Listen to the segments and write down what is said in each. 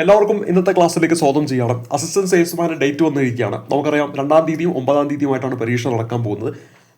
എല്ലാവർക്കും ഇന്നത്തെ ക്ലാസ്സിലേക്ക് സ്വാഗതം ചെയ്യണം. അസിസ്റ്റന്റ് സെയിൽസ്മാന്റെ ഡേറ്റ് വന്നിരിക്കുകയാണ്. നമുക്കറിയാം രണ്ടാം തീയതിയും ഒമ്പതാം തീയതിയുമായിട്ടാണ് പരീക്ഷ നടക്കാൻ പോകുന്നത്.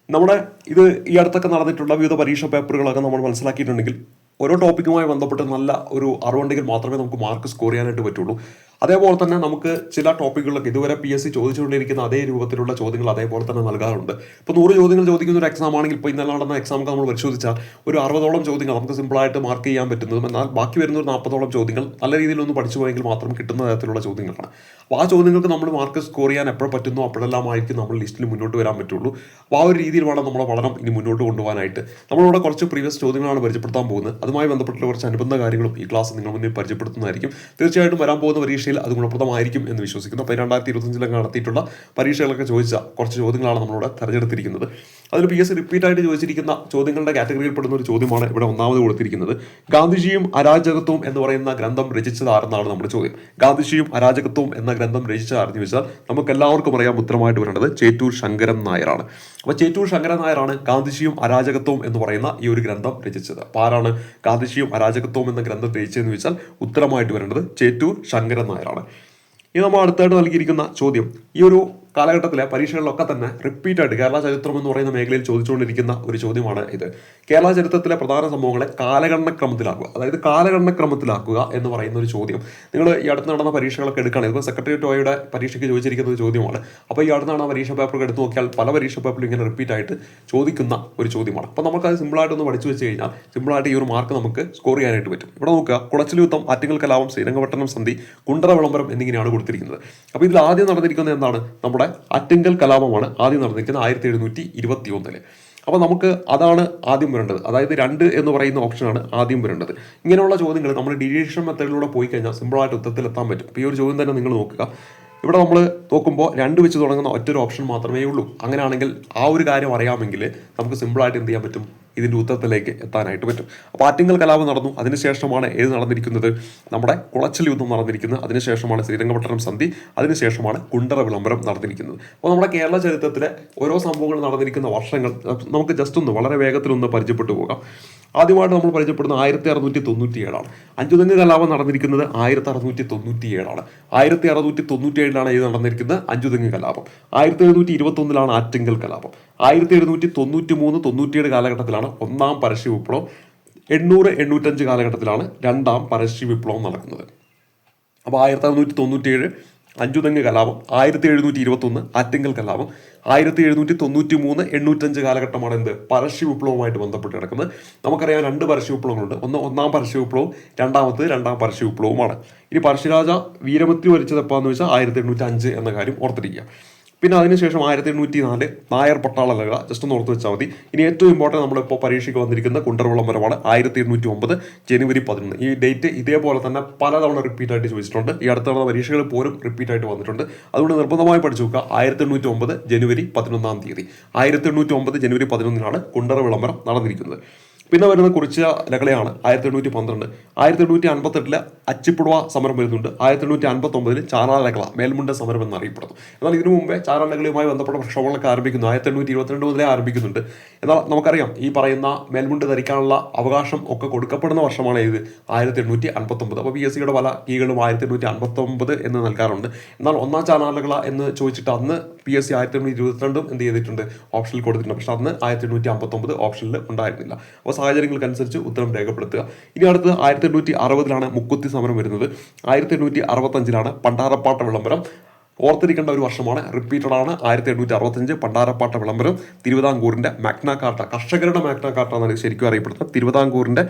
നമ്മുടെ ഇത് ഈ അടുത്തൊക്കെ നടന്നിട്ടുള്ള വിവിധ പരീക്ഷ പേപ്പറുകളൊക്കെ നമ്മൾ മനസ്സിലാക്കിയിട്ടുണ്ടെങ്കിൽ ഓരോ ടോപ്പിക്കുമായി ബന്ധപ്പെട്ട് നല്ല ഒരു അറിവുണ്ടെങ്കിൽ മാത്രമേ നമുക്ക് മാർക്ക് സ്കോർ ചെയ്യാനായിട്ട് പറ്റുള്ളൂ. അതേപോലെ തന്നെ നമുക്ക് ചില ടോപ്പിക്കുകളിലൊക്കെ ഇതുവരെ പി എസ് സി ചോദിച്ചുകൊണ്ടിരിക്കുന്ന അതേ രൂപത്തിലുള്ള ചോദ്യങ്ങൾ അതേപോലെ തന്നെ നൽകാറുണ്ട്. ഇപ്പോൾ നൂറ് ചോദ്യങ്ങൾ ചോദിക്കുന്ന ഒരു എക്സാം ആണെങ്കിൽ ഇപ്പോൾ ഇന്നലെ നടന്ന എക്സാം നമ്മൾ പരിശോധിച്ചാൽ ഒരു അറുപതോളം ചോദ്യങ്ങൾ നമുക്ക് സിമ്പിളായിട്ട് മാർക്ക് ചെയ്യാൻ പറ്റുന്നതും എന്നാൽ ബാക്കി വരുന്ന ഒരു നാൽപ്പതോളം ചോദ്യങ്ങൾ നല്ല രീതിയിൽ ഒന്ന് പഠിച്ചു പോയെങ്കിൽ മാത്രം കിട്ടുന്ന തരത്തിലുള്ള ചോദ്യങ്ങളാണ്. അപ്പോൾ ആ ചോദ്യങ്ങൾക്ക് നമ്മൾ മാർക്ക് സ്കോർ ചെയ്യാൻ എപ്പോൾ പറ്റുന്നോ അപ്പോഴെല്ലാം ആയിരിക്കും നമ്മൾ ലിസ്റ്റിൽ മുന്നോട്ട് വരാൻ പറ്റുള്ളൂ. അപ്പോൾ ആ ഒരു രീതിയിൽ വേണം നമ്മുടെ പഠനം ഇനി മുന്നോട്ട് കൊണ്ടുപോകാനായിട്ട്. നമ്മളിവിടെ കുറച്ച് പ്രീവിയസ് ചോദ്യങ്ങളാണ് പരിചയപ്പെടുത്താൻ പോകുന്നത്. അതുമായി ബന്ധപ്പെട്ടുള്ള കുറച്ച് അനുബന്ധ കാര്യങ്ങളും ഈ ക്ലാസ് നിങ്ങൾ മുന്നിൽ പരിചയപ്പെടുത്തുന്നതായിരിക്കും. തീർച്ചയായിട്ടും വരാൻ പോകുന്ന പരീക്ഷയിൽ അത് ഗുണപ്രദമായിരിക്കും എന്ന് വിശ്വസിക്കുന്നു. അപ്പോൾ രണ്ടായിരത്തി ഇരുപത്തഞ്ചിലൊക്കെ നടത്തിയിട്ടുള്ള പരീക്ഷകളൊക്കെ ചോദിച്ച കുറച്ച് ചോദ്യങ്ങളാണ് നമ്മളിവിടെ തിരഞ്ഞെടുത്തിരിക്കുന്നത്. അതിൽ പി എസ് സി റിപ്പീറ്റ് ആയിട്ട് ചോദിച്ചിരിക്കുന്ന ചോദ്യങ്ങളുടെ കാറ്റഗറിയിൽ പെടുന്ന ഒരു ചോദ്യമാണ് ഇവിടെ ഒന്നാമത് കൊടുത്തിരിക്കുന്നത്. ഗാന്ധിജിയും അരാജകത്വവും എന്ന് പറയുന്ന ഗ്രന്ഥം രചിച്ചത് ആരെന്നാണ് നമ്മുടെ ചോദ്യം. ഗാന്ധിജിയും അരാജകത്വവും എന്ന ഗ്രന്ഥം രചിച്ച ആരെന്ന് ചോദിച്ചാൽ നമുക്ക് എല്ലാവർക്കും അറിയാം ഉത്തരമായിട്ട് വരേണ്ടത് ചേറ്റൂർ ശങ്കരൻ നായരാണ്. അപ്പോൾ ചേറ്റൂർ ശങ്കരൻ നായരാണ് ഗാന്ധിജിയും അരാജകത്വവും എന്ന് പറയുന്ന ഈ ഒരു ഗ്രന്ഥം രചിച്ചത്. അപ്പോൾ ആരാണ് ഗാന്ധിജിയും അരാജകത്വവും എന്ന ഗ്രന്ഥം രചിച്ചതെന്ന് ചോദിച്ചാൽ ഉത്തരമായിട്ട് വരേണ്ടത് ചേറ്റൂർ ശങ്കരൻ നായരാണ് ഇനി നമ്മൾ അടുത്തായിട്ട് നൽകിയിരിക്കുന്ന ചോദ്യം ഈ ഒരു കാലഘട്ടത്തിലെ പരീക്ഷകളിലൊക്കെ തന്നെ റിപ്പീറ്റായിട്ട് കേരള ചരിത്രം എന്ന് പറയുന്ന മേഖലയിൽ ചോദിച്ചുകൊണ്ടിരിക്കുന്ന ഒരു ചോദ്യമാണ് ഇത്. കേരള ചരിത്രത്തിലെ പ്രധാന സംഭവങ്ങളെ കാലഗണനക്രമത്തിലാക്കുക അതായത് കാലഗണനക്രമത്തിലാക്കുക എന്ന് പറയുന്ന ഒരു ചോദ്യം. നിങ്ങൾ ഈ അടുത്ത് നടന്ന പരീക്ഷകളൊക്കെ എടുക്കുകയാണെങ്കിൽ ഇപ്പോൾ സെക്രട്ടേറിയറ്റ് വായുടെ പരീക്ഷയ്ക്ക് ചോദിച്ചിരിക്കുന്ന ഒരു ചോദ്യമാണ്. അപ്പോൾ ഈ അടുത്ത് നടന്ന പരീക്ഷ പേപ്പർ എടുത്ത് നോക്കിയാൽ പല പരീക്ഷ പേപ്പറിലും ഇങ്ങനെ റിപ്പീറ്റ് ആയിട്ട് ചോദിക്കുന്ന ഒരു ചോദ്യമാണ്. അപ്പോൾ നമുക്കത് സിമ്പിളായിട്ട് ഒന്ന് പഠിച്ചു വെച്ച് കഴിഞ്ഞാൽ സിമ്പിളായിട്ട് ഈ ഒരു മാർക്ക് നമുക്ക് സ്കോർ ചെയ്യാനായിട്ട് പറ്റും. ഇവിടെ നോക്കുക കുളച്ചിൽ യുദ്ധം ആറ്റിങ്ങൽ കലാപം ശ്രീരംഗപട്ടണം സന്ധി കുണ്ടറ വിളംബരം എന്നിങ്ങനെയാണ് കൊടുത്തിരിക്കുന്നത്. അപ്പോൾ ഇതിൽ ആദ്യം നടന്നിരിക്കുന്നത് എന്താണ്? നമ്മുടെ ആറ്റിങ്കൽ കലാപമാണ് ആദ്യം നടന്നിരിക്കുന്നത് ആയിരത്തി എഴുന്നൂറ്റി ഇരുപത്തി ഒന്നിൽ അപ്പോൾ നമുക്ക് അതാണ് ആദ്യം വരേണ്ടത്. അതായത് രണ്ട് എന്ന് പറയുന്ന ഓപ്ഷനാണ് ആദ്യം വരേണ്ടത്. ഇങ്ങനെയുള്ള ചോദ്യങ്ങൾ നമ്മൾ ഡിഡീഷൻ മെത്തേഡിലൂടെ പോയി കഴിഞ്ഞാൽ സിമ്പിളായിട്ട് ഉത്തരത്തിലെത്താൻ പറ്റും. അപ്പോൾ ഈ ഒരു ചോദ്യം തന്നെ നിങ്ങൾ നോക്കുക. ഇവിടെ നമ്മൾ നോക്കുമ്പോൾ രണ്ട് വെച്ച് തുടങ്ങുന്ന ഒറ്റൊരു ഓപ്ഷൻ മാത്രമേ ഉള്ളൂ. അങ്ങനെയാണെങ്കിൽ ആ ഒരു കാര്യം അറിയാമെങ്കിൽ നമുക്ക് സിമ്പിളായിട്ട് എന്ത് ചെയ്യാൻ പറ്റും? ഇതിന്റെ ഉത്തരത്തിലേക്ക് എത്താനായിട്ട് പറ്റും. അപ്പോൾ ആറ്റിങ്ങൽ കലാപം നടന്നു. അതിനുശേഷമാണ് ഏത് നടന്നിരിക്കുന്നത്? നമ്മുടെ കുളച്ചൽ യുദ്ധം നടന്നിരിക്കുന്നത്. അതിനുശേഷമാണ് ശ്രീരംഗപട്ടണം സന്ധി. അതിനുശേഷമാണ് കുണ്ടറ വിളംബരം നടന്നിരിക്കുന്നത്. അപ്പോൾ നമ്മുടെ കേരള ചരിത്രത്തിലെ ഓരോ സംഭവങ്ങൾ നടന്നിരിക്കുന്ന വർഷങ്ങൾ നമുക്ക് ജസ്റ്റ് ഒന്ന് വളരെ വേഗത്തിലൊന്ന് പരിചയപ്പെട്ടു പോകാം. ആദ്യമായിട്ട് നമ്മൾ പരിചയപ്പെടുന്നത് ആയിരത്തി അറുന്നൂറ്റി തൊണ്ണൂറ്റി ഏഴാണ് അഞ്ചുതെങ്ങ് കലാപം നടന്നിരിക്കുന്നത് ആയിരത്തി അറുന്നൂറ്റി തൊണ്ണൂറ്റി ഏഴാണ് ആയിരത്തി അറുന്നൂറ്റി തൊണ്ണൂറ്റി ഏഴിലാണ് ഇത് നടന്നിരിക്കുന്നത് അഞ്ചുതെങ്ങ് കലാപം. ആയിരത്തി എഴുന്നൂറ്റി ഇരുപത്തൊന്നിലാണ് ആറ്റിങ്കൽ കലാപം. ആയിരത്തി എഴുന്നൂറ്റി തൊണ്ണൂറ്റി മൂന്ന് തൊണ്ണൂറ്റിയേഴ് കാലഘട്ടത്തിലാണ് ഒന്നാം പരസ്യ വിപ്ലവം. എണ്ണൂറ് എണ്ണൂറ്റഞ്ച് കാലഘട്ടത്തിലാണ് രണ്ടാം പരസ്യ വിപ്ലവം നടക്കുന്നത്. അപ്പോൾ ആയിരത്തി അറുന്നൂറ്റി തൊണ്ണൂറ്റിയേഴ് അഞ്ചുതെങ്ങ് കലാപം ആയിരത്തി എഴുന്നൂറ്റി ഇരുപത്തൊന്ന് ആറ്റിങ്കൽ കലാപം ആയിരത്തി എഴുന്നൂറ്റി തൊണ്ണൂറ്റി മൂന്ന് എണ്ണൂറ്റഞ്ച് കാലഘട്ടമാണ് എന്ത്? പരസ്യ വിപ്ലവവുമായിട്ട് ബന്ധപ്പെട്ട് കിടക്കുന്നത്. നമുക്കറിയാം രണ്ട് പരസ്യ വിപ്ലവങ്ങളുണ്ട്. ഒന്ന് ഒന്നാം പരസ്യ വിപ്ലവവും രണ്ടാമത്തത് രണ്ടാം പരസ്യ വിപ്ലവവുമാണ്. ഇനി പരശുരാജ വീരമൃത്യു വരിച്ചത് എപ്പോഴാന്ന് വെച്ചാൽ ആയിരത്തി എണ്ണൂറ്റി അഞ്ച് എന്ന കാര്യം ഓർത്തിരിക്കുക. പിന്നെ അതിനുശേഷം ആയിരത്തി എണ്ണൂറ്റി നാല് നായർ പട്ടാള ലഹള ജസ്റ്റ് ഒന്ന് ഓർത്ത് വെച്ചാൽ മതി. ഇനി ഏറ്റവും ഇമ്പോർട്ടന്റ് നമ്മളിപ്പോൾ പരീക്ഷയ്ക്ക് വന്നിരിക്കുന്ന കുണ്ടർവളം വരവാണ് ആയിരത്തി എണ്ണൂറ്റി ഒമ്പത് ജനുവരി പതിനൊന്ന്. ഈ ഡേറ്റ് ഇതേപോലെ തന്നെ പലതവണ റിപ്പീറ്റ് ആയിട്ട് ചോദിച്ചിട്ടുണ്ട്. ഈ അടുത്ത തവണ പരീക്ഷകൾ പോലും റിപ്പീറ്റ് ആയിട്ട് വന്നിട്ടുണ്ട്. അതുകൊണ്ട് നിർബന്ധമായി പഠിച്ചു നോക്കുക. ആയിരത്തി എണ്ണൂറ്റി ഒമ്പത് ജനുവരി പതിനൊന്നാം തീയതി. ആയിരത്തി എണ്ണൂറ്റി ഒമ്പത് ജനുവരി പതിനൊന്നിനാണ് കുണ്ടറ വിളംബരം നടന്നിരിക്കുന്നത്. പിന്നെ വരുന്ന കുറിച്ച ലഹളയാണ് ആയിരത്തി എണ്ണൂറ്റി പന്ത്രണ്ട് ആയിരത്തി എണ്ണൂറ്റി അൻപത്തെട്ടിൽ അച്ചിപ്പുടവ സമരം വരുന്നുണ്ട്. ആയിരത്തി എണ്ണൂറ്റി അൻപത്തി ഒമ്പതിൽ ചാറാ രകള മേൽമുണ്ട സമരം എന്നറിയപ്പെടുന്നു. എന്നാൽ ഇതിനു മുമ്പേ ചാറാ ലഹളയുമായി ബന്ധപ്പെട്ട പ്രക്ഷോഭങ്ങളൊക്കെ ആരംഭിക്കുന്നു. ആയിരത്തി എണ്ണൂറ്റി ഇരുപത്തിരണ്ട് മുതലേ ആരംഭിക്കുന്നുണ്ട്. എന്നാൽ നമുക്കറിയാം ഈ പറയുന്ന മേൽമുണ്ട് ധരിക്കാനുള്ള അവകാശം ഒക്കെ കൊടുക്കപ്പെടുന്ന വർഷമാണ് ഇത്. ആയിരത്തി എണ്ണൂറ്റി അൻപത്തി ഒമ്പത് അപ്പോൾ പി എസ് സിയുടെ പല കീകളും ആയിരത്തി എണ്ണൂറ്റി അൻപത്തി ഒമ്പത് എന്ന് നൽകാറുണ്ട്. എന്നാൽ ഒന്നാം ചാറാ ലഹള എന്ന് ചോദിച്ചിട്ട് അന്ന് പി എസ് സി ആയിരത്തി എണ്ണൂറ്റി ഇരുപത്തിരണ്ടും എന്ത് ചെയ്തിട്ടുണ്ട്? ഓപ്ഷനിൽ കൊടുത്തിട്ടുണ്ട്. പക്ഷേ അന്ന് ആയിരത്തി എണ്ണൂറ്റി അമ്പത്തൊമ്പത് ഓപ്ഷനിൽ ഉണ്ടായിരുന്നില്ല. അപ്പോൾ സാഹചര്യങ്ങൾക്കനുസരിച്ച് ഉത്തരം രേഖപ്പെടുത്തുക. ഇനി അടുത്ത് ആയിരത്തി എണ്ണൂറ്റി അറുപതിലാണ് മുക്കുത്തി സമരം വരുന്നത്. ആയിരത്തി എണ്ണൂറ്റി അറുപത്തഞ്ചിലാണ് പണ്ടാറപ്പാട്ട വിളംബരം. ഓർത്തിരിക്കേണ്ട ഒരു വർഷമാണ്. റിപ്പീറ്റഡ് ആണ് ആയിരത്തി എണ്ണൂറ്റി അറുപത്തഞ്ച് പണ്ടാരപ്പാട്ട വിളംബരം. തിരുവിതാംകൂറിന്റെ മാഗ്ന കാർട്ട. കർഷകരുടെ മാഗ്ന കാർട്ട എന്നാണ് ശരിക്കും അറിയപ്പെടുന്നത്. തിരുവിതാംകൂറിന്റെ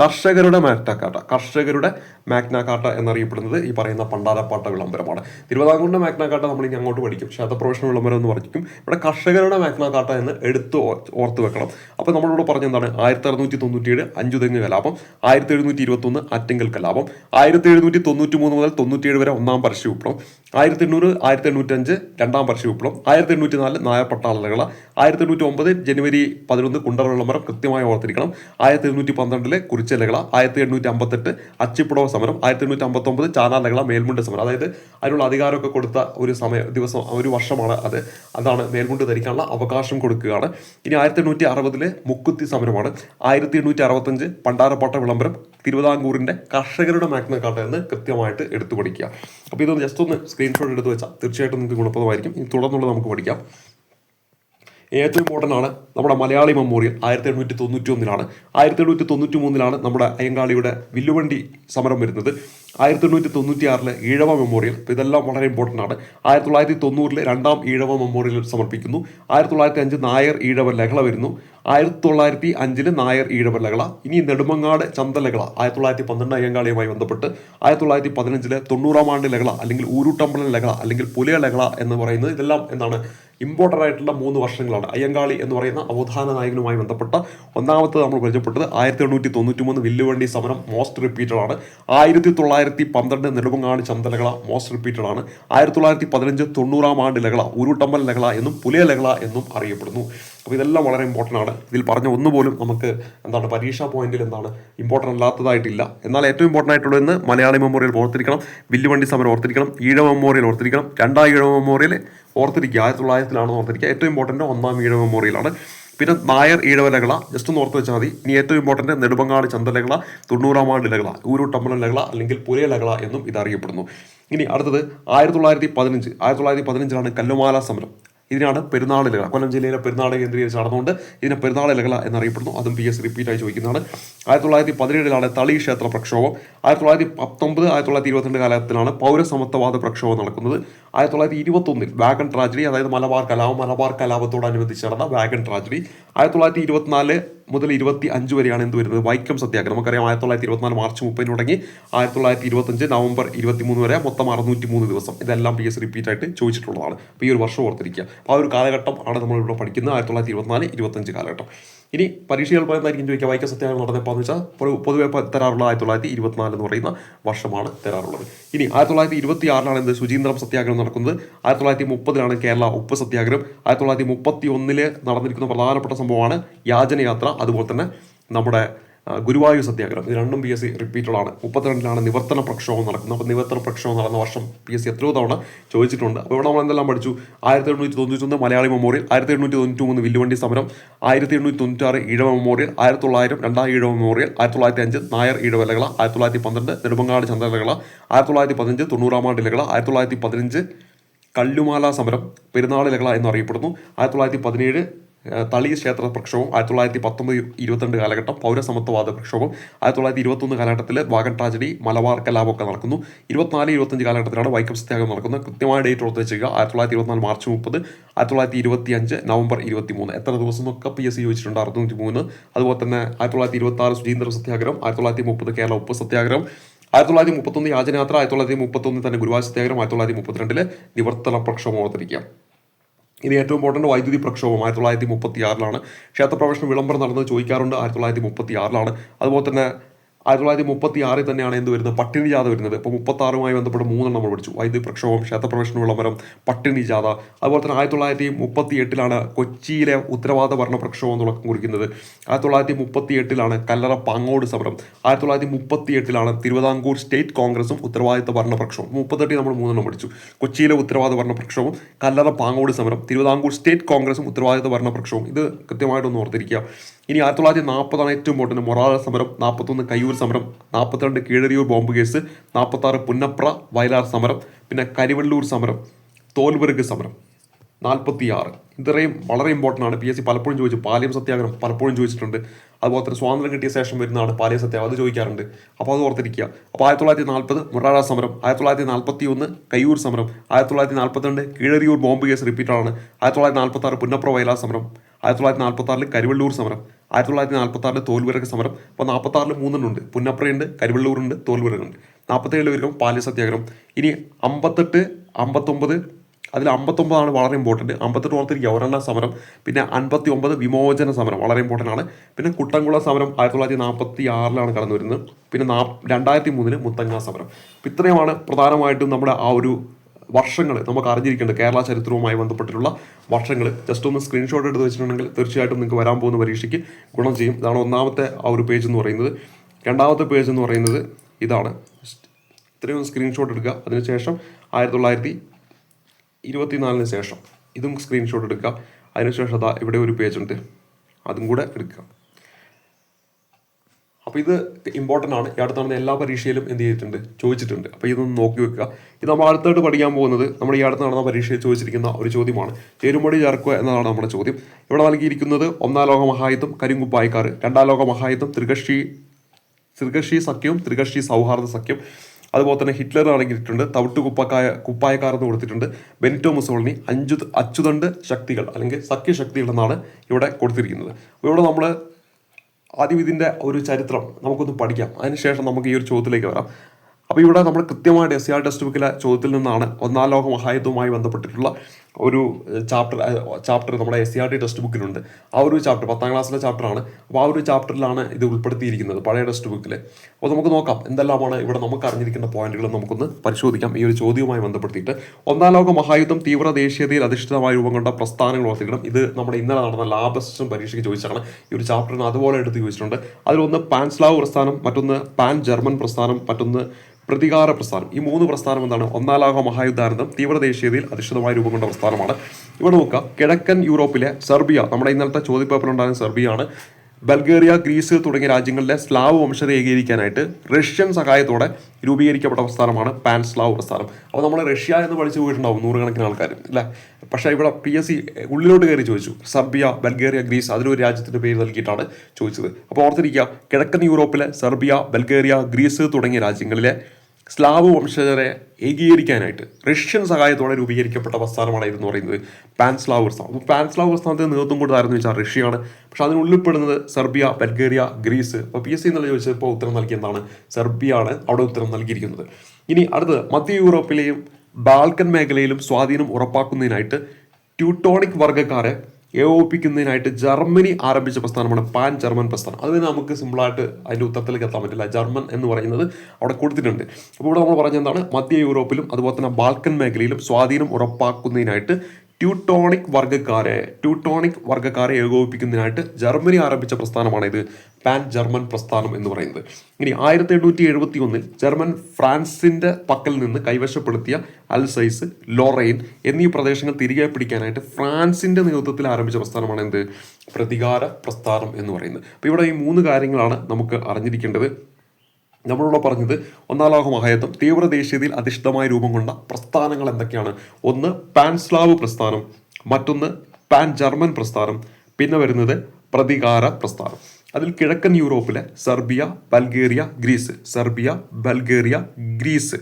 കർഷകരുടെ മാഗ്ന കാർട്ട. കർഷകരുടെ മാഗ്ന കാർട്ട എന്നറിയപ്പെടുന്നത് ഈ പറയുന്ന പണ്ടാരപ്പാട്ട വിളംബരമാണ്. തിരുവിതാംകൂറിന്റെ മാഗ്ന കാർട്ട നമ്മൾ ഇനി അങ്ങോട്ട് പഠിക്കും. ക്ഷേത്രപ്രവേശന വിളംബരം എന്ന് പറഞ്ഞിരിക്കും. ഇവിടെ കർഷകരുടെ മാഗ്ന കാർട്ട എന്ന് എടുത്ത് ഓർത്ത് വെക്കണം. അപ്പോൾ നമ്മളിവിടെ പറഞ്ഞ എന്താണ് ആയിരത്തി അറുന്നൂറ്റി തൊണ്ണൂറ്റിയേഴ് അഞ്ചുതെങ്ങ് കലാപം. ആയിരത്തി എഴുന്നൂറ്റി ഇരുപത്തൊന്ന് ആറ്റിങ്കൽ കലാപം. ആയിരത്തി എഴുന്നൂറ്റി തൊണ്ണൂറ്റി മൂന്ന് മുതൽ തൊണ്ണൂറ്റിയേഴ് വരെ ഒന്നാം പരസ്യ വിപ്ലവം ആയിരത്തി എണ്ണൂറ് ആയിരത്തി എണ്ണൂറ്റഞ്ച് രണ്ടാം വർഷ വിപ്ലവം ആയിരത്തി എണ്ണൂറ്റി നാല് നായർ പട്ടാളകള ആയിരത്തി എണ്ണൂറ്റി ഒമ്പത് ജനുവരി പതിനൊന്ന് കുണ്ടറ വിളംബരം കൃത്യമായി ഓർത്തിരിക്കണം ആയിരത്തി എണ്ണൂറ്റി പന്ത്രണ്ടിലെ കുറിച്ചലകള ആയിരത്തി എണ്ണൂറ്റി അമ്പത്തെട്ട് അച്ചിപ്പുടവ സമരം ആയിരത്തി എണ്ണൂറ്റി അമ്പത്തൊമ്പത് ചാനാലകള മേൽമുണ്ട് സമരം. അതായത് അതിനുള്ള അധികാരമൊക്കെ കൊടുത്ത ഒരു സമയ ദിവസം ഒരു വർഷമാണ് അത്. അതാണ് മേൽമുണ്ട് ധരിക്കാനുള്ള അവകാശം കൊടുക്കുകയാണ്. ഇനി ആയിരത്തി എണ്ണൂറ്റി അറുപതിലെ മുക്കുത്തി സമരമാണ്. ആയിരത്തി എണ്ണൂറ്റി അറുപത്തഞ്ച് പണ്ടാരപ്പാട്ട വിളംബരം തിരുവിതാംകൂറിന്റെ കർഷകരുടെ മാഗ്ന കാർട്ട എന്ന് കൃത്യമായിട്ട് എടുത്തു പഠിക്കുക. അപ്പോൾ ഇതൊന്ന് ജസ്റ്റ് ഒന്ന് സ്ക്രീൻഷോട്ട് എടുത്ത് വെച്ചാൽ തീർച്ചയായിട്ടും നിങ്ങൾക്ക് ഗുണപ്രദമായിരിക്കും. ഇനി തുടർന്നുള്ളത് നമുക്ക് പഠിക്കാം. ഏറ്റവും ഇമ്പോർട്ടന്റ് ആണ് നമ്മുടെ മലയാളി മെമ്മോറിയൽ ആയിരത്തി എണ്ണൂറ്റി തൊണ്ണൂറ്റി ഒന്നിലാണ് ആയിരത്തി എണ്ണൂറ്റി തൊണ്ണൂറ്റി മൂന്നിലാണ് നമ്മുടെ അയ്യങ്കാളിയുടെ വില്ലുവണ്ടി സമരം വരുന്നത്. ആയിരത്തി എണ്ണൂറ്റി തൊണ്ണൂറ്റി ആറിലെ ഈഴവ മെമ്മോറിയൽ അപ്പോൾ ഇതെല്ലാം വളരെ ഇമ്പോർട്ടന്റ് ആണ്. ആയിരത്തി തൊള്ളായിരത്തി തൊണ്ണൂറിലെ രണ്ടാം ഈഴവ മെമ്മോറിയൽ സമർപ്പിക്കുന്നു. ആയിരത്തി തൊള്ളായിരത്തി അഞ്ച് നായർ ഈഴവ ലഹള വരുന്നു. ആയിരത്തി തൊള്ളായിരത്തി അഞ്ചിൽ നായർ ഈഴവ ലഹള ഇനി നെടുമങ്ങാട് ചന്തലഹള ആയിരത്തി തൊള്ളായിരത്തി പന്ത്രണ്ട് അയ്യങ്കാളിയുമായി ബന്ധപ്പെട്ട് ആയിരത്തി തൊള്ളായിരത്തി പതിനഞ്ചിലെ തൊണ്ണൂറാം ആണ്ട് ലഹള അല്ലെങ്കിൽ ഊരുട്ടമ്പളൻ ലഹള അല്ലെങ്കിൽ പുലിയ ലഹള എന്ന് പറയുന്നത് ഇതെല്ലാം എന്താണ് ഇമ്പോർട്ടന്റ് ആയിട്ടുള്ള മൂന്ന് വർഷങ്ങളാണ്. അയ്യങ്കാളി എന്ന് പറയുന്ന അവധാന നായകനുമായി ബന്ധപ്പെട്ട ഒന്നാമത്തെ നമ്മൾ പരിചയപ്പെട്ടത് ആയിരത്തി എണ്ണൂറ്റി തൊണ്ണൂറ്റി മൂന്ന് വില്ലുവണ്ടി സമരം മോസ്റ്റ് റിപ്പീറ്റഡ് ആണ്. ആയിരത്തി തൊള്ളായിരത്തി പന്ത്രണ്ട് നെടുമങ്ങാട് ചന്തലകള മോസ്റ്റ് റിപ്പീറ്റഡ് ആണ്. ആയിരത്തി തൊള്ളായിരത്തി പതിനഞ്ച് തൊണ്ണൂറാം ആണ്ട് ലകള ഉരുട്ടമ്പൽ ലകള എന്നും പുലിയ ലകള എന്നും അറിയപ്പെടുന്നു. അപ്പോൾ ഇതെല്ലാം വളരെ ഇമ്പോർട്ടന്റ് ആണ്. ഇതിൽ പറഞ്ഞ ഒന്നുപോലും നമുക്ക് എന്താണ് പരീക്ഷാ പോയിന്റിൽ എന്താണ് ഇമ്പോർട്ടന്റ് അല്ലാത്തതായിട്ടില്ല. എന്നാൽ ഏറ്റവും ഇമ്പോർട്ടന്റ് ആയിട്ടുള്ളതെന്ന് മലയാളി മെമ്മോറിയൽ ഓർത്തിരിക്കണം വില്ലുവണ്ടി സമരം ഓർത്തിരിക്കണം ഈഴ മെമ്മോറിയൽ ഓർത്തിരിക്കണം രണ്ടാം ഈഴ മെമ്മോറിയൽ ഓർത്തിരിക്കുക ആയിരത്തി തൊള്ളായിരത്തിലാണ് ഓർത്തിരിക്കുക. ഏറ്റവും ഇമ്പോർട്ടന്റ് ഒന്നാം ഈഴ മെമ്മോറിയലാണ് പിന്നെ നായർ ഈഴവലകള ജസ്റ്റ് ഒന്ന് ഓർത്ത് വെച്ചാൽ മതി. ഇനി ഏറ്റവും ഇമ്പോർട്ടന്റ് നെടുമങ്ങാട് ചന്തലകള തൊണ്ണൂറാം ആണ്ട് ലകള ഊരുട്ടമ്പലം ലകള അല്ലെങ്കിൽ പുരയ ലകള എന്നും ഇതറിയപ്പെടുന്നു. ഇനി അടുത്തത് ആയിരത്തി തൊള്ളായിരത്തി പതിനഞ്ച് ആയിരത്തി തൊള്ളായിരത്തി പതിനഞ്ചിലാണ് കല്ലുമാല സമരം. ഇതിനാണ് പെരുന്നാൾ ലഹള കൊല്ലം ജില്ലയിലെ പെരുന്നാൾ കേന്ദ്രീകരിച്ച് നടന്നുകൊണ്ട് ഇതിനെ പെരുന്നാൾ ലഹള എന്നറിയപ്പെടുന്നു. അതും പി എസ് റിപ്പീറ്റായി ചോദിക്കുന്നതാണ്. ആയിരത്തി തൊള്ളായിരത്തി പതിനേഴിലാണ് തളി ക്ഷേത്ര പ്രക്ഷോഭം. ആയിരത്തി തൊള്ളായിരത്തി പത്തൊമ്പത് ആയിരത്തി തൊള്ളായിരത്തി ഇരുപത്തിരണ്ട് കാലത്തിലാണ് പൗരസമത്വവാദ പ്രക്ഷോഭം നടക്കുന്നത്. ആയിരത്തി തൊള്ളായിരത്തി ഇരുപത്തൊന്നിൽ വാഗൺ ട്രാജഡി അതായത് മലബാർ കലാപം മലബാർ കലാപത്തോടനുബന്ധിച്ച് നടന്ന വാഗൺ ട്രാജഡി. ആയിരത്തി തൊള്ളായിരത്തി ഇരുപത്തിനാല് മുതൽ ഇരുപത്തി അഞ്ച് വരെയാണ് എന്ത് വരുന്നത്? വൈക്കം സത്യാഗ്രഹം. നമുക്കറിയാം ആയിരത്തി തൊള്ളായിരത്തി ഇരുപത്തിനാല് മാർച്ച് മുപ്പതിന് തുടങ്ങി ആയിരത്തി തൊള്ളായിരത്തി ഇരുപത്തഞ്ച് നവംബർ ഇരുപത്തി മൂന്ന് വരെ മൊത്തം അറുന്നൂറ്റി മൂന്ന് ദിവസം. ഇതെല്ലാം പി എസ് റിപ്പീറ്റ് ആയിട്ട് ചോദിച്ചിട്ടുള്ളതാണ്. അപ്പോൾ ഈ ഒരു വർഷം ഓർത്തിരിക്കുക. അപ്പോൾ ആ ഒരു കാലഘട്ടം ആണ് നമ്മളിവിടെ പഠിക്കുന്നത് ആയിരത്തി തൊള്ളായിരത്തി ഇരുപത്തിനാല് ഇരുപത്തഞ്ച് കാലഘട്ടം. ഇനി പരീക്ഷകൾ പറയുന്നതായിരിക്കും ചോദിക്കുക വൈക്കം സത്യാഗ്രഹം നടന്നപ്പോൾ എന്ന് വെച്ചാൽ പൊതുവെ തരാറുള്ള ആയിരത്തി തൊള്ളായിരത്തി ഇരുപത്തിനാല് എന്ന് പറയുന്ന വർഷമാണ് തരാറുള്ളത്. ഇനി ആയിരത്തി തൊള്ളായിരത്തി ഇരുപത്തി ആറിലാണ് എന്ത്? ശുചീന്ദ്രം സത്യാഗ്രഹം നടക്കുന്നത്. ആയിരത്തി തൊള്ളായിരത്തി മുപ്പതിലാണ് കേരള ഉപ്പ് സത്യാഗ്രഹം. ആയിരത്തി തൊള്ളായിരത്തി മുപ്പത്തി ഒന്നിൽ നടന്നിരിക്കുന്ന പ്രധാനപ്പെട്ട സംഭവമാണ് യാചനയാത്ര. അതുപോലെ തന്നെ നമ്മുടെ ഗുരുവായൂർ സത്യാഗ്രഹം. ഇത് രണ്ടും പി എസ് സി റിപ്പീറ്റഡാണ്. മുപ്പത്തിരണ്ടിലാണ് നിവർത്തന പ്രക്ഷോഭം നടക്കുന്നത്. അപ്പോൾ നിവർത്തന പ്രക്ഷോഭം നടന്ന വർഷം പി എസ് സി എത്രയോ തവണ ചോദിച്ചിട്ടുണ്ട്. അപ്പോൾ ഇവിടെ നമ്മൾ എന്തെല്ലാം പഠിച്ചു? ആയിരത്തി എണ്ണൂറ്റി തൊണ്ണൂറ്റൊന്ന് മലയാളി മെമ്മോറിയൽ ആയിരത്തി എണ്ണൂറ്റി തൊണ്ണൂറ്റി മൂന്ന് വില്ലുവണ്ടി സമരം ആയിരത്തി എണ്ണൂറ്റി തൊണ്ണൂറ്റാറ് ഈഴവ മെമ്മോറിയൽ ആയിരത്തി തൊള്ളായിരം രണ്ടാം ഈഴവ മെമ്മോറിയൽ ആയിരത്തി തൊള്ളായിരത്തി അഞ്ച് നായർ ഈഴവലകള ആയിരത്തി തൊള്ളായിരത്തി പന്ത്രണ്ട് നെടുമങ്ങാട് ചന്ദ്രലകള ആയിരത്തി തൊള്ളായിരത്തി പതിനഞ്ച് തൊണ്ണൂറാം ആണ്ട് ലകള ആയിരത്തി തൊള്ളായിരത്തി പതിനഞ്ച് കല്ലുമാല സമരം പെരുന്നാളിലകള എന്നറിയപ്പെടുന്നു ആയിരത്തി തൊള്ളായിരത്തി പതിനേഴ് തളി ക്ഷേത്ര പ്രക്ഷോഭം ആയിരത്തി തൊള്ളായിരത്തി പത്തൊമ്പത് ഇരുപത്തിരണ്ട് കാലഘട്ടം പൗരസമത്വവാദ പ്രക്ഷോഭം. ആയിരത്തി തൊള്ളായിരത്തി ഇരുപത്തൊന്ന് കാലഘട്ടത്തിൽ വാഗൺ ട്രാജഡി മലബാർ കലാപമൊക്കെ നടക്കുന്നു. ഇരുപത്തിനാല് ഇരുപത്തഞ്ച് കാലഘട്ടത്തിലാണ് വൈക്കം സത്യാഗ്രഹം നടക്കുന്നത്. കൃത്യമായ ഡേറ്റ് ഓർത്ത് വെച്ചുക ആയിരത്തി തൊള്ളായിരത്തി ഇരുപത്തിനാല് മാർച്ച് മുപ്പത് ആയിരത്തി തൊള്ളായിരത്തി ഇരുപത്തി അഞ്ച് നവംബർ ഇരുപത്തി മൂന്ന് എത്ര ദിവസം എന്നൊക്കെ പി എസ് സി ചോദിച്ചിട്ടുണ്ട് അറുന്നൂറ്റി മൂന്ന്. അതുപോലെ തന്നെ ആയിരത്തി തൊള്ളായിരത്തി ഇരുപത്തി ആറ് സുചീന്ദ്ര സത്യാഗ്രഹം ആയിരത്തി തൊള്ളായിരത്തി മുപ്പത് കേരള ഉപ്പ് സത്യാഗ്രഹം ആയിരത്തി തൊള്ളായിരത്തി മുപ്പത്തൊന്ന് യാചനയാത്ര ആയിരത്തി തൊള്ളായിരത്തി മുപ്പത്തൊന്നിൽ തന്നെ ഗുരുവായൂർ സത്യാഗ്രഹം ആയിരത്തി തൊള്ളായിരത്തി മുപ്പത്തിരണ്ടിൽ നിവർത്തന പ്രക്ഷോഭം ഓർത്തിരിക്കുക ഇനി ഏറ്റവും ഇമ്പോർട്ടന്റ് വൈദ്യുതി പ്രക്ഷോഭം ആയിരത്തി തൊള്ളായിരത്തി മുപ്പത്തി ആറിലാണ് ക്ഷേത്രപ്രവേശന വിളംബരം നടന്നത് ചോദിക്കാറുണ്ട്. ആയിരത്തി തൊള്ളായിരത്തി മുപ്പത്തി ആറിലാണ് അതുപോലെ തന്നെ ആയിരത്തി തൊള്ളായിരത്തി മുപ്പത്തി ആറിൽ തന്നെയാണ് എന്ത് വരുന്നത്? പട്ടിണി ജാഥ വരുന്നത്. ഇപ്പോൾ മുപ്പത്തി ആറുമായി ബന്ധപ്പെട്ട് മൂന്നെണ്ണം നമ്മൾ പഠിച്ചു. വൈദ്യുതി പ്രക്ഷോഭം ക്ഷേത്രപ്രവേശന വിളംബരം പട്ടിണി ജാഥ. അതുപോലെ തന്നെ ആയിരത്തി തൊള്ളായിരത്തി മുപ്പത്തി എട്ടിലാണ് കൊച്ചിയിലെ ഉത്തരവാദ ഭരണ പ്രക്ഷോഭം തുടക്കം കുറിക്കുന്നത്. ആയിരത്തി തൊള്ളായിരത്തി മുപ്പത്തി എട്ടിലാണ് കല്ലറ പാങ്ങോട് സമരം. ആയിരത്തി തൊള്ളായിരത്തി മുപ്പത്തി എട്ടിലാണ് തിരുവിതാംകൂർ സ്റ്റേറ്റ് കോൺഗ്രസും ഉത്തരവാദിത്ത ഭരണ പ്രക്ഷോഭം. മുപ്പത്തെട്ടിൽ നമ്മൾ മൂന്നെണ്ണം പഠിച്ചു. കൊച്ചിയിലെ ഉത്തരവാദ ഭരണ പ്രക്ഷോഭം കല്ലറ പാങ്ങോട് സമരം തിരുവിതാംകൂർ സ്റ്റേറ്റ് കോൺഗ്രസും ഉത്തരവാദിത്ത ഭരണ പ്രക്ഷോഭം. ഇത് കൃത്യമായിട്ടൊന്ന് ഓർത്തിരിക്കുക. ഇനി ആയിരത്തി തൊള്ളായിരത്തി നാൽപ്പതാണ് ഏറ്റവും ഇമ്പോർട്ടന്റ് മൊറാല സമരം നാൽപ്പത്തൊന്ന് കയ്യൂർ സമരം. നാൽപ്പത്തിരണ്ട് കീഴരിയൂർ ബോംബ് കേസ് നാൽപ്പത്താറ് പുന്നപ്ര വയലാർ സമരം പിന്നെ കരിവള്ളൂർ സമരം തോൽബർഗ് സമരം. നാൽപ്പത്തിയാറ്. ഇത്രയും വളരെ ഇമ്പോർട്ടന്റ് ആണ്. പി എസ് സി പലപ്പോഴും ചോദിച്ചു. പാലിയം സത്യാഗ്രഹം പലപ്പോഴും ചോദിച്ചിട്ടുണ്ട്. അതുപോലെ തന്നെ സ്വാതന്ത്ര്യം കിട്ടിയ ശേഷം വരുന്നതാണ് പാലിയ സത്യാഗ്രഹം. അത് ചോദിക്കാറുണ്ട്. അപ്പോൾ അത് ഓർത്തിരിക്കുക. അപ്പോൾ ആയിരത്തി തൊള്ളായിരത്തി നാൽപ്പത് മുറാഴ സമരം ആയിരത്തി തൊള്ളായിരത്തി നാൽപ്പത്തി ഒന്ന് കയ്യൂർ സമരം ആയിരത്തി തൊള്ളായിരത്തി നാൽപ്പത്തിരണ്ട് കീഴരിയൂർ ബോംബ് കേസ് റിപ്പീറ്റാണ് ആയിരത്തി തൊള്ളായിരത്തി നാൽപ്പത്തി ആറ് പുന്നപ്ര വയലാർ സമരം ആയിരത്തി തൊള്ളായിരത്തി നാൽപ്പത്തി ആറിൽ കരിവള്ളൂർ സമരം ആയിരത്തി തൊള്ളായിരത്തി നാൽപ്പത്തി ആറിൽ സമരം അപ്പോൾ നാൽപ്പത്തി ആറിൽ മൂന്നെണ്ണമുണ്ട്. പുന്നപ്രയുണ്ട് കരിവള്ളൂരുണ്ട് തോൽവിറകുണ്ട് നാൽപ്പത്തേഴിൽ വരുമ്പോൾ പാലിയ സത്യാഗ്രഹം. ഇനി അമ്പത്തെട്ട് അമ്പത്തൊമ്പത് അതിൽ അമ്പത്തൊമ്പതാണ് വളരെ ഇമ്പോർട്ടന്റ് അമ്പത്തെട്ട് ഓർത്തിൽ ഒരെണ്ണ സമരം പിന്നെ അൻപത്തി ഒമ്പത് വിമോചന സമരം വളരെ ഇമ്പോർട്ടന്റ് ആണ്. പിന്നെ കുട്ടംകുളം സമരം ആയിരത്തി തൊള്ളായിരത്തി നാൽപ്പത്തി ആറിലാണ് കടന്നു വരുന്നത് പിന്നെ നാ രണ്ടായിരത്തി മൂന്നിന് മുത്തങ്ങ സമരം. ഇത്രയുമാണ് പ്രധാനമായിട്ടും നമ്മുടെ ആ ഒരു വർഷങ്ങൾ നമുക്ക് അറിഞ്ഞിരിക്കേണ്ട കേരള ചരിത്രവുമായി ബന്ധപ്പെട്ടിട്ടുള്ള വർഷങ്ങൾ. ജസ്റ്റ് ഒന്ന് സ്ക്രീൻഷോട്ട് എടുത്ത് വെച്ചിട്ടുണ്ടെങ്കിൽ തീർച്ചയായിട്ടും നിങ്ങൾക്ക് വരാൻ പോകുന്ന പരീക്ഷയ്ക്ക് ഗുണം ചെയ്യും. ഇതാണ് ഒന്നാമത്തെ ആ ഒരു പേജ് എന്ന് പറയുന്നത്. രണ്ടാമത്തെ പേജ് എന്ന് പറയുന്നത് ഇതാണ്. ഇത്രയും സ്ക്രീൻഷോട്ട് എടുക്കുക. അതിനുശേഷം ആയിരത്തി തൊള്ളായിരത്തി ഇരുപത്തിനാലിന് ശേഷം ഇതും സ്ക്രീൻഷോട്ട് എടുക്കുക. അതിനുശേഷം അതാ ഇവിടെ ഒരു പേജ് ഉണ്ട്. അതും കൂടെ എടുക്കുക. അപ്പോൾ ഇത് ഇമ്പോർട്ടന്റ് ആണ്. ഈ അടുത്ത് നടന്ന എല്ലാ പരീക്ഷയിലും എന്ത് ചെയ്തിട്ടുണ്ട്? ചോദിച്ചിട്ടുണ്ട്. അപ്പോൾ ഇതൊന്ന് നോക്കി വെക്കുക. ഇത് നമ്മൾ അടുത്തായിട്ട് പഠിക്കാൻ പോകുന്നത് നമ്മൾ ഈ അടുത്ത് നടന്ന പരീക്ഷയിൽ ചോദിച്ചിരിക്കുന്ന ഒരു ചോദ്യമാണ്. ചേരുമടി ചേർക്കുക എന്നതാണ് നമ്മുടെ ചോദ്യം. ഇവിടെ നൽകിയിരിക്കുന്നത് ഒന്നാം ലോക മഹായുദ്ധം കരിങ്കുപ്പായക്കാർ രണ്ടാം ലോക മഹായുദ്ധം ത്രികക്ഷി ത്രികക്ഷി സഖ്യവും ത്രികക്ഷി സൗഹാർദ്ദ സഖ്യം. അതുപോലെ തന്നെ ഹിറ്റ്ലർ അടങ്ങിയിട്ടുണ്ട്. തവിട്ട് കുപ്പക്കായ കുപ്പായക്കാർ എന്ന് കൊടുത്തിട്ടുണ്ട്. ബെനിറ്റോ മുസോളിനി അഞ്ചു അച്ചുതണ്ട് ശക്തികൾ അല്ലെങ്കിൽ സഖ്യശക്തികൾ എന്നാണ് ഇവിടെ കൊടുത്തിരിക്കുന്നത്. അപ്പോൾ ഇവിടെ നമ്മൾ ആദ്യം ഇതിന്റെ ഒരു ചരിത്രം നമുക്കൊന്ന് പഠിക്കാം. അതിനുശേഷം നമുക്ക് ഈ ഒരു ചോദ്യത്തിലേക്ക് വരാം. അപ്പോൾ ഇവിടെ നമ്മൾ കൃത്യമായിട്ട് എസ് സി ആർ ടെക്സ്റ്റ് ബുക്കിലെ ചോദ്യത്തിൽ നിന്നാണ് ഒന്നാം ലോക മഹായുദ്ധവുമായി ബന്ധപ്പെട്ടിട്ടുള്ള ഒരു ചാപ്റ്റർ ചാപ്റ്റർ നമ്മുടെ S C R T text ബുക്കിലുണ്ട് ആ ഒരു ചാപ്റ്റർ പത്താം ക്ലാസ്സിലെ ചാപ്റ്ററാണ് അപ്പോൾ ആ ഒരു ചാപ്റ്ററിലാണ് ഇത് ഉൾപ്പെടുത്തിയിരിക്കുന്നത് പഴയ ടെക്സ്റ്റ് ബുക്കിൽ അപ്പോൾ നമുക്ക് നോക്കാം എന്തെല്ലാമാണ് ഇവിടെ നമുക്ക് അറിഞ്ഞിരിക്കുന്ന പോയിന്റുകൾ നമുക്കൊന്ന് പരിശോധിക്കാം ഈ ഒരു ചോദ്യവുമായി ബന്ധപ്പെടുത്തിയിട്ട് ഒന്നാം ലോക മഹായുദ്ധം തീവ്ര ദേശീയതയിൽ അധിഷ്ഠിതമായ രൂപം കൊണ്ട പ്രസ്ഥാനങ്ങൾ ഓർത്തിക്കണം ഇത് നമ്മുടെ ഇന്നലെ നടന്ന ലാബ് അസിസ്റ്റന്റ് പരീക്ഷയ്ക്ക് ചോദിച്ചാണ് ഈ ഒരു ചാപ്റ്ററിന് അതുപോലെ എടുത്ത് ചോദിച്ചിട്ടുണ്ട്. അതിലൊന്ന് പാൻസ്ലാവ് പ്രസ്ഥാനം മറ്റൊന്ന് പാൻ ജർമ്മൻ പ്രസ്ഥാനം മറ്റൊന്ന് പ്രതികാര പ്രസ്ഥാനം. ഈ മൂന്ന് പ്രസ്ഥാനം എന്താണ്? ഒന്നാം ലോക തീവ്ര ദേശീയതയിൽ അധിഷ്ഠിതമായി രൂപം കൊണ്ട പ്രസ്ഥാനമാണ്. ഇവിടെ നോക്കുക. കിഴക്കൻ യൂറോപ്പിലെ സെർബിയ നമ്മുടെ ഇന്നലത്തെ ചോദ്യപേപ്പറിലുണ്ടായിരുന്ന ആണ് ബൾഗേറിയ ഗ്രീസ് തുടങ്ങിയ രാജ്യങ്ങളിലെ സ്ലാവ് വംശത ഏകീകരിക്കാനായിട്ട് റഷ്യൻ സഹായത്തോടെ രൂപീകരിക്കപ്പെട്ട പ്രസ്ഥാനമാണ് പാൻ സ്ലാവ് പ്രസ്ഥാനം. അപ്പോൾ നമ്മൾ റഷ്യ എന്ന് പഠിച്ചു പോയിട്ടുണ്ടാവും നൂറുകണക്കിന് ആൾക്കാർ അല്ലേ? പക്ഷേ ഇവിടെ പി എസ് സി ഉള്ളിലോട്ട് കയറി ചോദിച്ചു. സർബിയ ബൾഗേറിയ ഗ്രീസ് അതിലൊരു രാജ്യത്തിന്റെ പേര് നൽകിയിട്ടാണ് ചോദിച്ചത്. അപ്പോൾ ഓർത്തിരിക്കുക കിഴക്കൻ യൂറോപ്പിലെ സെർബിയ ബൾഗേറിയ ഗ്രീസ് തുടങ്ങിയ രാജ്യങ്ങളിലെ സ്ലാവ് വംശജരെ ഏകീകരിക്കാനായിട്ട് റഷ്യൻ സഹായത്തോടെ രൂപീകരിക്കപ്പെട്ട പ്രസ്ഥാനമാണ് ഇതെന്ന് പറയുന്നത് പാൻസ്ലാവ് പ്രസ്ഥാനം അപ്പോൾ പാൻസ്ലാവ് പ്രസ്ഥാനത്തിന് നേതൃത്വം കൊടുത്തായിരുന്നു വെച്ചാൽ റഷ്യയാണ്. പക്ഷെ അതിനുള്ളിൽപ്പെടുന്നത് സെർബിയ ബൽഗേറിയ ഗ്രീസ്. അപ്പോൾ പി എസ് സി എന്നുള്ള ചോദിച്ചപ്പോൾ ഉത്തരം നൽകിയ എന്താണ്? സെർബിയാണ് അവിടെ ഉത്തരം നൽകിയിരിക്കുന്നത്. ഇനി അടുത്തത് മധ്യ യൂറോപ്പിലെയും ബാൽക്കൻ മേഖലയിലും സ്വാധീനം ഉറപ്പാക്കുന്നതിനായിട്ട് ട്യൂട്ടോണിക് വർഗക്കാരെ ഏകോപിപ്പിക്കുന്നതിനായിട്ട് ജർമ്മനി ആരംഭിച്ച പ്രസ്ഥാനമാണ് പാൻ ജർമ്മൻ പ്രസ്ഥാനം. അതിന് നമുക്ക് സിമ്പിളായിട്ട് അതിന്റെ ഉത്തരത്തിലേക്ക് എത്താൻ പറ്റില്ല. ജർമ്മൻ എന്ന് പറയുന്നത് അവിടെ കൊടുത്തിട്ടുണ്ട്. അപ്പോൾ ഇവിടെ നമ്മൾ പറഞ്ഞ എന്താണ്? മധ്യ യൂറോപ്പിലും അതുപോലെ തന്നെ ബാൽക്കൻ മേഖലയിലും സ്വാധീനം ഉറപ്പാക്കുന്നതിനായിട്ട് ട്യൂട്ടോണിക് വർഗക്കാരെ ട്യൂട്ടോണിക് വർഗക്കാരെ ഏകോപിപ്പിക്കുന്നതിനായിട്ട് ജർമ്മനി ആരംഭിച്ച പ്രസ്ഥാനമാണ് ഇത് പാൻ ജർമ്മൻ പ്രസ്ഥാനം എന്ന് പറയുന്നത്. ഇനി ആയിരത്തി എണ്ണൂറ്റി എഴുപത്തി ഒന്നിൽ ജർമ്മൻ ഫ്രാൻസിന്റെ പക്കൽ നിന്ന് കൈവശപ്പെടുത്തിയ അൽസൈസ് ലോറൈൻ എന്നീ പ്രദേശങ്ങൾ തിരികെ പിടിക്കാനായിട്ട് ഫ്രാൻസിന്റെ നേതൃത്വത്തിൽ ആരംഭിച്ച പ്രസ്ഥാനമാണ് എന്ത്? പ്രതികാര പ്രസ്ഥാനം എന്ന് പറയുന്നത്. അപ്പോൾ ഇവിടെ ഈ മൂന്ന് കാര്യങ്ങളാണ് നമുക്ക് അറിഞ്ഞിരിക്കേണ്ടത്. നമ്മളിവിടെ പറഞ്ഞത് ഒന്നാലാഹു മഹായത്വം തീവ്ര ദേശീയതയിൽ അധിഷ്ഠിതമായ രൂപം കൊണ്ട പ്രസ്ഥാനങ്ങൾ എന്തൊക്കെയാണ്? ഒന്ന് പാൻസ്ലാവ് പ്രസ്ഥാനം മറ്റൊന്ന് പാൻ ജർമ്മൻ പ്രസ്ഥാനം പിന്നെ വരുന്നത് പ്രതികാര പ്രസ്ഥാനം. അതിൽ കിഴക്കൻ യൂറോപ്പിലെ Serbia Bulgaria Greece Serbia Bulgaria Greece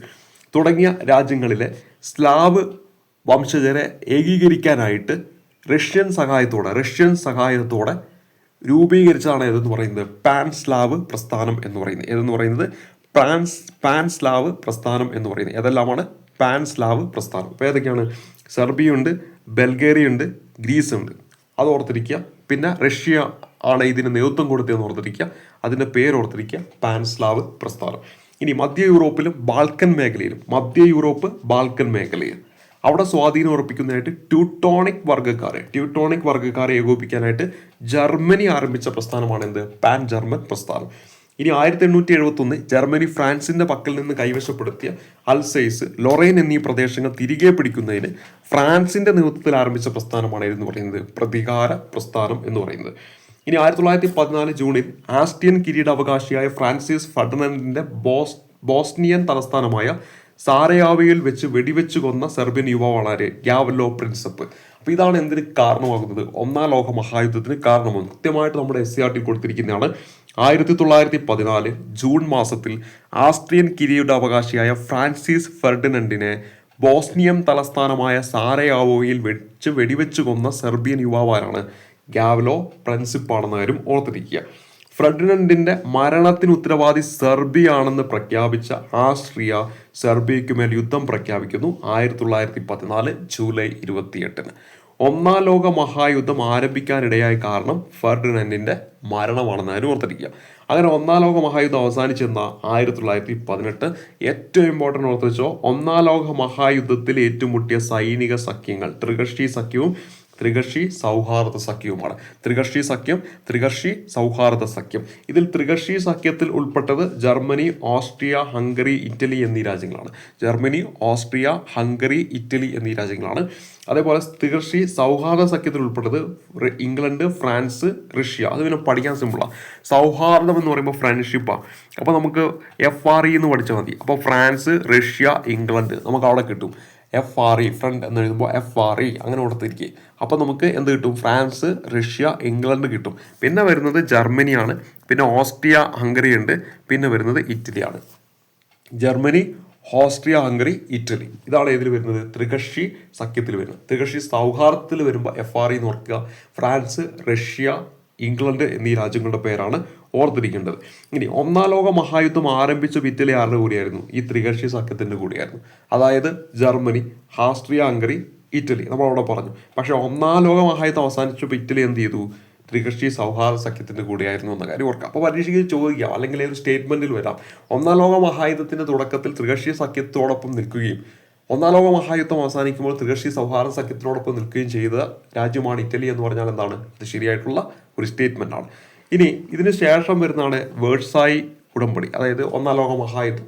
തുടങ്ങിയ രാജ്യങ്ങളിലെ സ്ലാവ് വംശജരെ ഏകീകരിക്കാനായിട്ട് റഷ്യൻ സഹായത്തോടെ റഷ്യൻ സഹായത്തോടെ രൂപീകരിച്ചതാണ് ഏതെന്ന് പറയുന്നത്? പാൻ സ്ലാവ് പ്രസ്ഥാനം എന്ന് പറയുന്നത്. ഏതെന്ന് പറയുന്നത്? പാൻസ് പാൻ സ്ലാവ് പ്രസ്ഥാനം എന്ന് പറയുന്നത്. ഏതെല്ലാമാണ്? പാൻ സ്ലാവ് പ്രസ്ഥാനം. അപ്പോൾ ഏതൊക്കെയാണ്? സെർബിയ ഉണ്ട് ബൽഗേറിയ ഉണ്ട് ഗ്രീസ് ഉണ്ട് അത് ഓർത്തിരിക്കുക. പിന്നെ റഷ്യ ആണ് ഇതിന് നേതൃത്വം കൊടുത്തതെന്ന് ഓർത്തിരിക്കുക. അതിന്റെ പേര് ഓർത്തിരിക്കുക. പാൻസ്ലാവ് പ്രസ്ഥാനം. ഇനി മധ്യ യൂറോപ്പിലും ബാൽക്കൻ മേഖലയിലും മധ്യ യൂറോപ്പ് ബാൽക്കൻ മേഖലയിൽ അവിടെ സ്വാധീനം ഉറപ്പിക്കുന്നതായിട്ട് ട്യൂട്ടോണിക് വർഗക്കാരെ ട്യൂട്ടോണിക് വർഗക്കാരെ ഏകോപിപ്പിക്കാനായിട്ട് ജർമ്മനി ആരംഭിച്ച പ്രസ്ഥാനമാണ് എന്ത് പാൻ ജർമ്മൻ പ്രസ്ഥാനം. ഇനി ആയിരത്തി എണ്ണൂറ്റി എഴുപത്തി ഒന്ന് ജർമ്മനി ഫ്രാൻസിന്റെ പക്കൽ നിന്ന് കൈവശപ്പെടുത്തിയ അൽസൈസ് ലൊറൈൻ എന്നീ പ്രദേശങ്ങൾ തിരികെ പിടിക്കുന്നതിന് ഫ്രാൻസിന്റെ നേതൃത്വത്തിൽ ആരംഭിച്ച പ്രസ്ഥാനമാണ് എന്ന് പറയുന്നത് പ്രതികാര പ്രസ്ഥാനം എന്ന് പറയുന്നത്. ഇനി ആയിരത്തി തൊള്ളായിരത്തി പതിനാല് ജൂണിൽ ആസ്റ്റിയൻ കിരീടാവകാശിയായ ഫ്രാൻസിസ് ഫർഡിനൻഡിന്റെ ബോസ് ബോസ്നിയൻ തലസ്ഥാനമായ സാരയാവയിൽ വെച്ച് വെടിവെച്ച് കൊന്ന സെർബിയൻ യുവാവാണ് ഗ്യാവല്ലോ പ്രിൻസപ്പ്. അപ്പൊ ഇതാണ് എന്തിന് കാരണമാകുന്നത്? ഒന്നാം ലോക മഹായുദ്ധത്തിന് കാരണമാകുന്നത്. കൃത്യമായിട്ട് നമ്മുടെ എസ് സി ആർ ടി കൊടുത്തിരിക്കുന്നതാണ്. ആയിരത്തി തൊള്ളായിരത്തി പതിനാല് ജൂൺ മാസത്തിൽ ആസ്ട്രിയൻ കിരീടാവകാശിയായ ഫ്രാൻസിസ് ഫെർഡിനൻഡിനെ ബോസ്നിയം തലസ്ഥാനമായ സാരയാവോയിൽ വെച്ച് വെടിവെച്ച് കൊന്ന സെർബിയൻ യുവാവാരാണ് ഗാവലോ പ്രിൻസിപ്പാണെന്ന കാര്യം ഓർത്തിരിക്കുക. ഫ്രെഡിനൻഡിന്റെ മരണത്തിന് ഉത്തരവാദി സെർബിയാണെന്ന് പ്രഖ്യാപിച്ച ആസ്ട്രിയ സെർബിയയ്ക്ക് മേൽ യുദ്ധം പ്രഖ്യാപിക്കുന്നു. ആയിരത്തി തൊള്ളായിരത്തി പതിനാല് ജൂലൈ ഇരുപത്തിയെട്ടിന്. ഒന്നാം ലോക മഹായുദ്ധം ആരംഭിക്കാനിടയായ കാരണം ഫെർഡിനൻഡിന്റെ മരണമാണെന്ന് അതിന് ഓർത്തിരിക്കുക. അങ്ങനെ ഒന്നാം ലോക മഹായുദ്ധം അവസാനിച്ചെന്ന ആയിരത്തി തൊള്ളായിരത്തി പതിനെട്ട് ഏറ്റവും ഇമ്പോർട്ടന്റ് ഓർത്ത് വെച്ചോ ഒന്നാം ലോക മഹായുദ്ധത്തിൽ ഏറ്റുമുട്ടിയ സൈനിക സഖ്യങ്ങൾ ത്രികക്ഷി സഖ്യവും ത്രികക്ഷി സൗഹാർദ്ദ സഖ്യവുമാണ്. ത്രികക്ഷി സഖ്യം ത്രികക്ഷി സൗഹാർദ്ദ സഖ്യം. ഇതിൽ ത്രികക്ഷി സഖ്യത്തിൽ ഉൾപ്പെട്ടത് ജർമ്മനി ഓസ്ട്രിയ ഹംഗറി ഇറ്റലി എന്നീ രാജ്യങ്ങളാണ്. ജർമ്മനി ഓസ്ട്രിയ ഹംഗറി ഇറ്റലി എന്നീ രാജ്യങ്ങളാണ്. അതേപോലെ ത്രികക്ഷി സൗഹാർദ്ദ സഖ്യത്തിൽ ഉൾപ്പെട്ടത് ഇംഗ്ലണ്ട് ഫ്രാൻസ് റഷ്യ. അത് പിന്നെ പഠിക്കാൻ സിമ്പിളാണ് സൗഹാർദ്ദം എന്ന് പറയുമ്പോൾ ഫ്രണ്ട്ഷിപ്പാണ് അപ്പോൾ നമുക്ക് എഫ് ആർ ഇ എന്ന് പഠിച്ചാൽ മതി. അപ്പോൾ ഫ്രാൻസ് റഷ്യ ഇംഗ്ലണ്ട് നമുക്ക് അവിടെ കിട്ടും. എഫ് ആർ ഇ ഫ്രണ്ട് എന്ന് എഴുതുമ്പോൾ എഫ് ആർ ഇ അങ്ങനെ കൊടുത്തിരിക്കുക അപ്പോൾ നമുക്ക് എന്ത് കിട്ടും? ഫ്രാൻസ് റഷ്യ ഇംഗ്ലണ്ട് കിട്ടും. പിന്നെ വരുന്നത് ജർമ്മനിയാണ്. പിന്നെ ഓസ്ട്രിയ ഹംഗറി ഉണ്ട്. പിന്നെ വരുന്നത് ഇറ്റലിയാണ് ജർമ്മനി ഓസ്ട്രിയ ഹംഗറി ഇറ്റലി. ഇതാണ് ഏതിൽ വരുന്നത്? ത്രികക്ഷി സഖ്യത്തിൽ വരുന്നത്. ത്രികക്ഷി സൗഹാർദ്ദത്തിൽ വരുമ്പോൾ എഫ് ആർ ഇ എന്ന് ഓർക്കുക. ഫ്രാൻസ് റഷ്യ ഇംഗ്ലണ്ട് എന്നീ രാജ്യങ്ങളുടെ പേരാണ് ഓർത്തിരിക്കേണ്ടത്. ഇനി ഒന്നാം ലോക മഹായുദ്ധം ആരംഭിച്ച ഇറ്റലി ആരുടെ കൂടിയായിരുന്നു? ഈ ത്രികക്ഷി സഖ്യത്തിന്റെ കൂടിയായിരുന്നു. അതായത് ജർമ്മനി ഹാസ്ട്രിയ ഹംഗറി ഇറ്റലി. നമ്മൾ അവിടെ പറഞ്ഞു. പക്ഷേ ഒന്നാം ലോക മഹായുദ്ധം അവസാനിച്ചപ്പോൾ ഇറ്റലി എന്ത് ചെയ്തു? ത്രികക്ഷി സൗഹാർദ്ദ സഖ്യത്തിന്റെ കൂടിയായിരുന്നു എന്ന കാര്യം ഓർക്കാം അപ്പോൾ പരീക്ഷയ്ക്ക് ചോദിക്കാം അല്ലെങ്കിൽ ഒരു സ്റ്റേറ്റ്മെന്റിൽ വരാം. ഒന്നാം ലോക മഹായുദ്ധത്തിന്റെ തുടക്കത്തിൽ ത്രികക്ഷി സഖ്യത്തോടൊപ്പം നിൽക്കുകയും ഒന്നാം ലോക മഹായുദ്ധം അവസാനിക്കുമ്പോൾ ത്രികക്ഷി സൗഹാർദ്ദ സഖ്യത്തിനോടൊപ്പം നിൽക്കുകയും ചെയ്ത രാജ്യമാണ് ഇറ്റലി എന്ന് പറഞ്ഞാൽ എന്താണ്? ഇത് ശരിയായിട്ടുള്ള ഒരു സ്റ്റേറ്റ്മെന്റാണ് ഇനി ഇതിന് ശേഷം വരുന്നതാണ് വേഴ്സായി ഉടമ്പടി അതായത് ഒന്നാം ലോക മഹായുദ്ധം.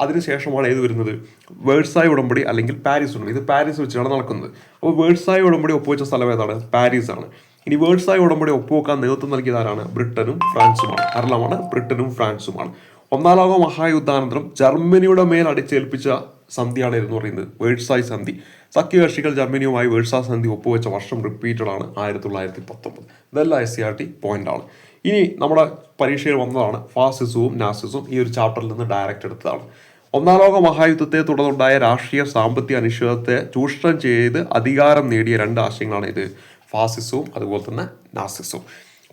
അതിനുശേഷമാണ് ഏത് വരുന്നത്? വേഴ്സായി ഉടമ്പടി അല്ലെങ്കിൽ പാരീസ് ഉടമ്പടി. ഇത് പാരീസ് വെച്ചാണ് നടക്കുന്നത്. അപ്പോൾ വേഴ്സായി ഉടമ്പടി ഒപ്പുവെച്ച സ്ഥലം ഏതാണ്? പാരീസ് ആണ് ഇനി വേഴ്സായി ഉടമ്പടി ഒപ്പുവെക്കാൻ നേതൃത്വം നൽകിയത് ആരാണ്? ബ്രിട്ടനും ഫ്രാൻസുമാണ്. ആരെല്ലാമാണ് ബ്രിട്ടനും ഫ്രാൻസുമാണ്. ഒന്നാം ലോക മഹായുദ്ധാനന്തരം ജർമ്മനിയുടെ മേൽ അടിച്ചേൽപ്പിച്ച സന്ധിയാണ് എന്ന് പറയുന്നത്. വേഴ്സായി സന്ധി. സഖ്യകക്ഷികൾ ജർമ്മനിയുമായി വേഴ്സാ സന്ധി ഒപ്പുവെച്ച വർഷം റിപ്പീറ്റഡ് ആണ് ആയിരത്തി തൊള്ളായിരത്തി പത്തൊമ്പത്. ഇതെല്ലാം S C R T point ആണ്. ഇനി നമ്മുടെ പരീക്ഷയിൽ വന്നതാണ് ഫാസിസവും നാസിസവും ഈ ഒരു ചാപ്റ്ററിൽ നിന്ന് ഡയറക്റ്റ് എടുത്തതാണ്. ഒന്നാം ലോക മഹായുദ്ധത്തെ തുടർന്നുണ്ടായ രാഷ്ട്രീയ സാമ്പത്തിക അനിശ്ചിതത്തെ ചൂഷണം ചെയ്ത് അധികാരം നേടിയ രണ്ട് ആശയങ്ങളാണ് ഇത്. ഫാസിസവും അതുപോലെ തന്നെ നാസിസവും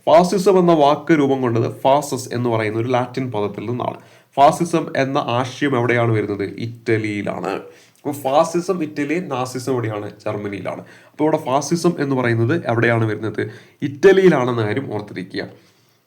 ഫാസിസം എന്ന വാക്ക് രൂപം കൊണ്ടത് ഫാസസ് എന്ന് പറയുന്ന ഒരു ലാറ്റിൻ പദത്തിൽ നിന്നാണ്. ഫാസിസം എന്ന ആശയം എവിടെയാണ് വരുന്നത്? ഇറ്റലിയിലാണ്. അപ്പോൾ ഫാസിസം ഇറ്റലി നാസിസം എവിടെയാണ്? ജർമ്മനിയിലാണ്. അപ്പോൾ ഇവിടെ ഫാസിസം എന്ന് പറയുന്നത് എവിടെയാണ് വരുന്നത്? ഇറ്റലിയിലാണെന്ന കാര്യം ഓർത്തിരിക്കുക.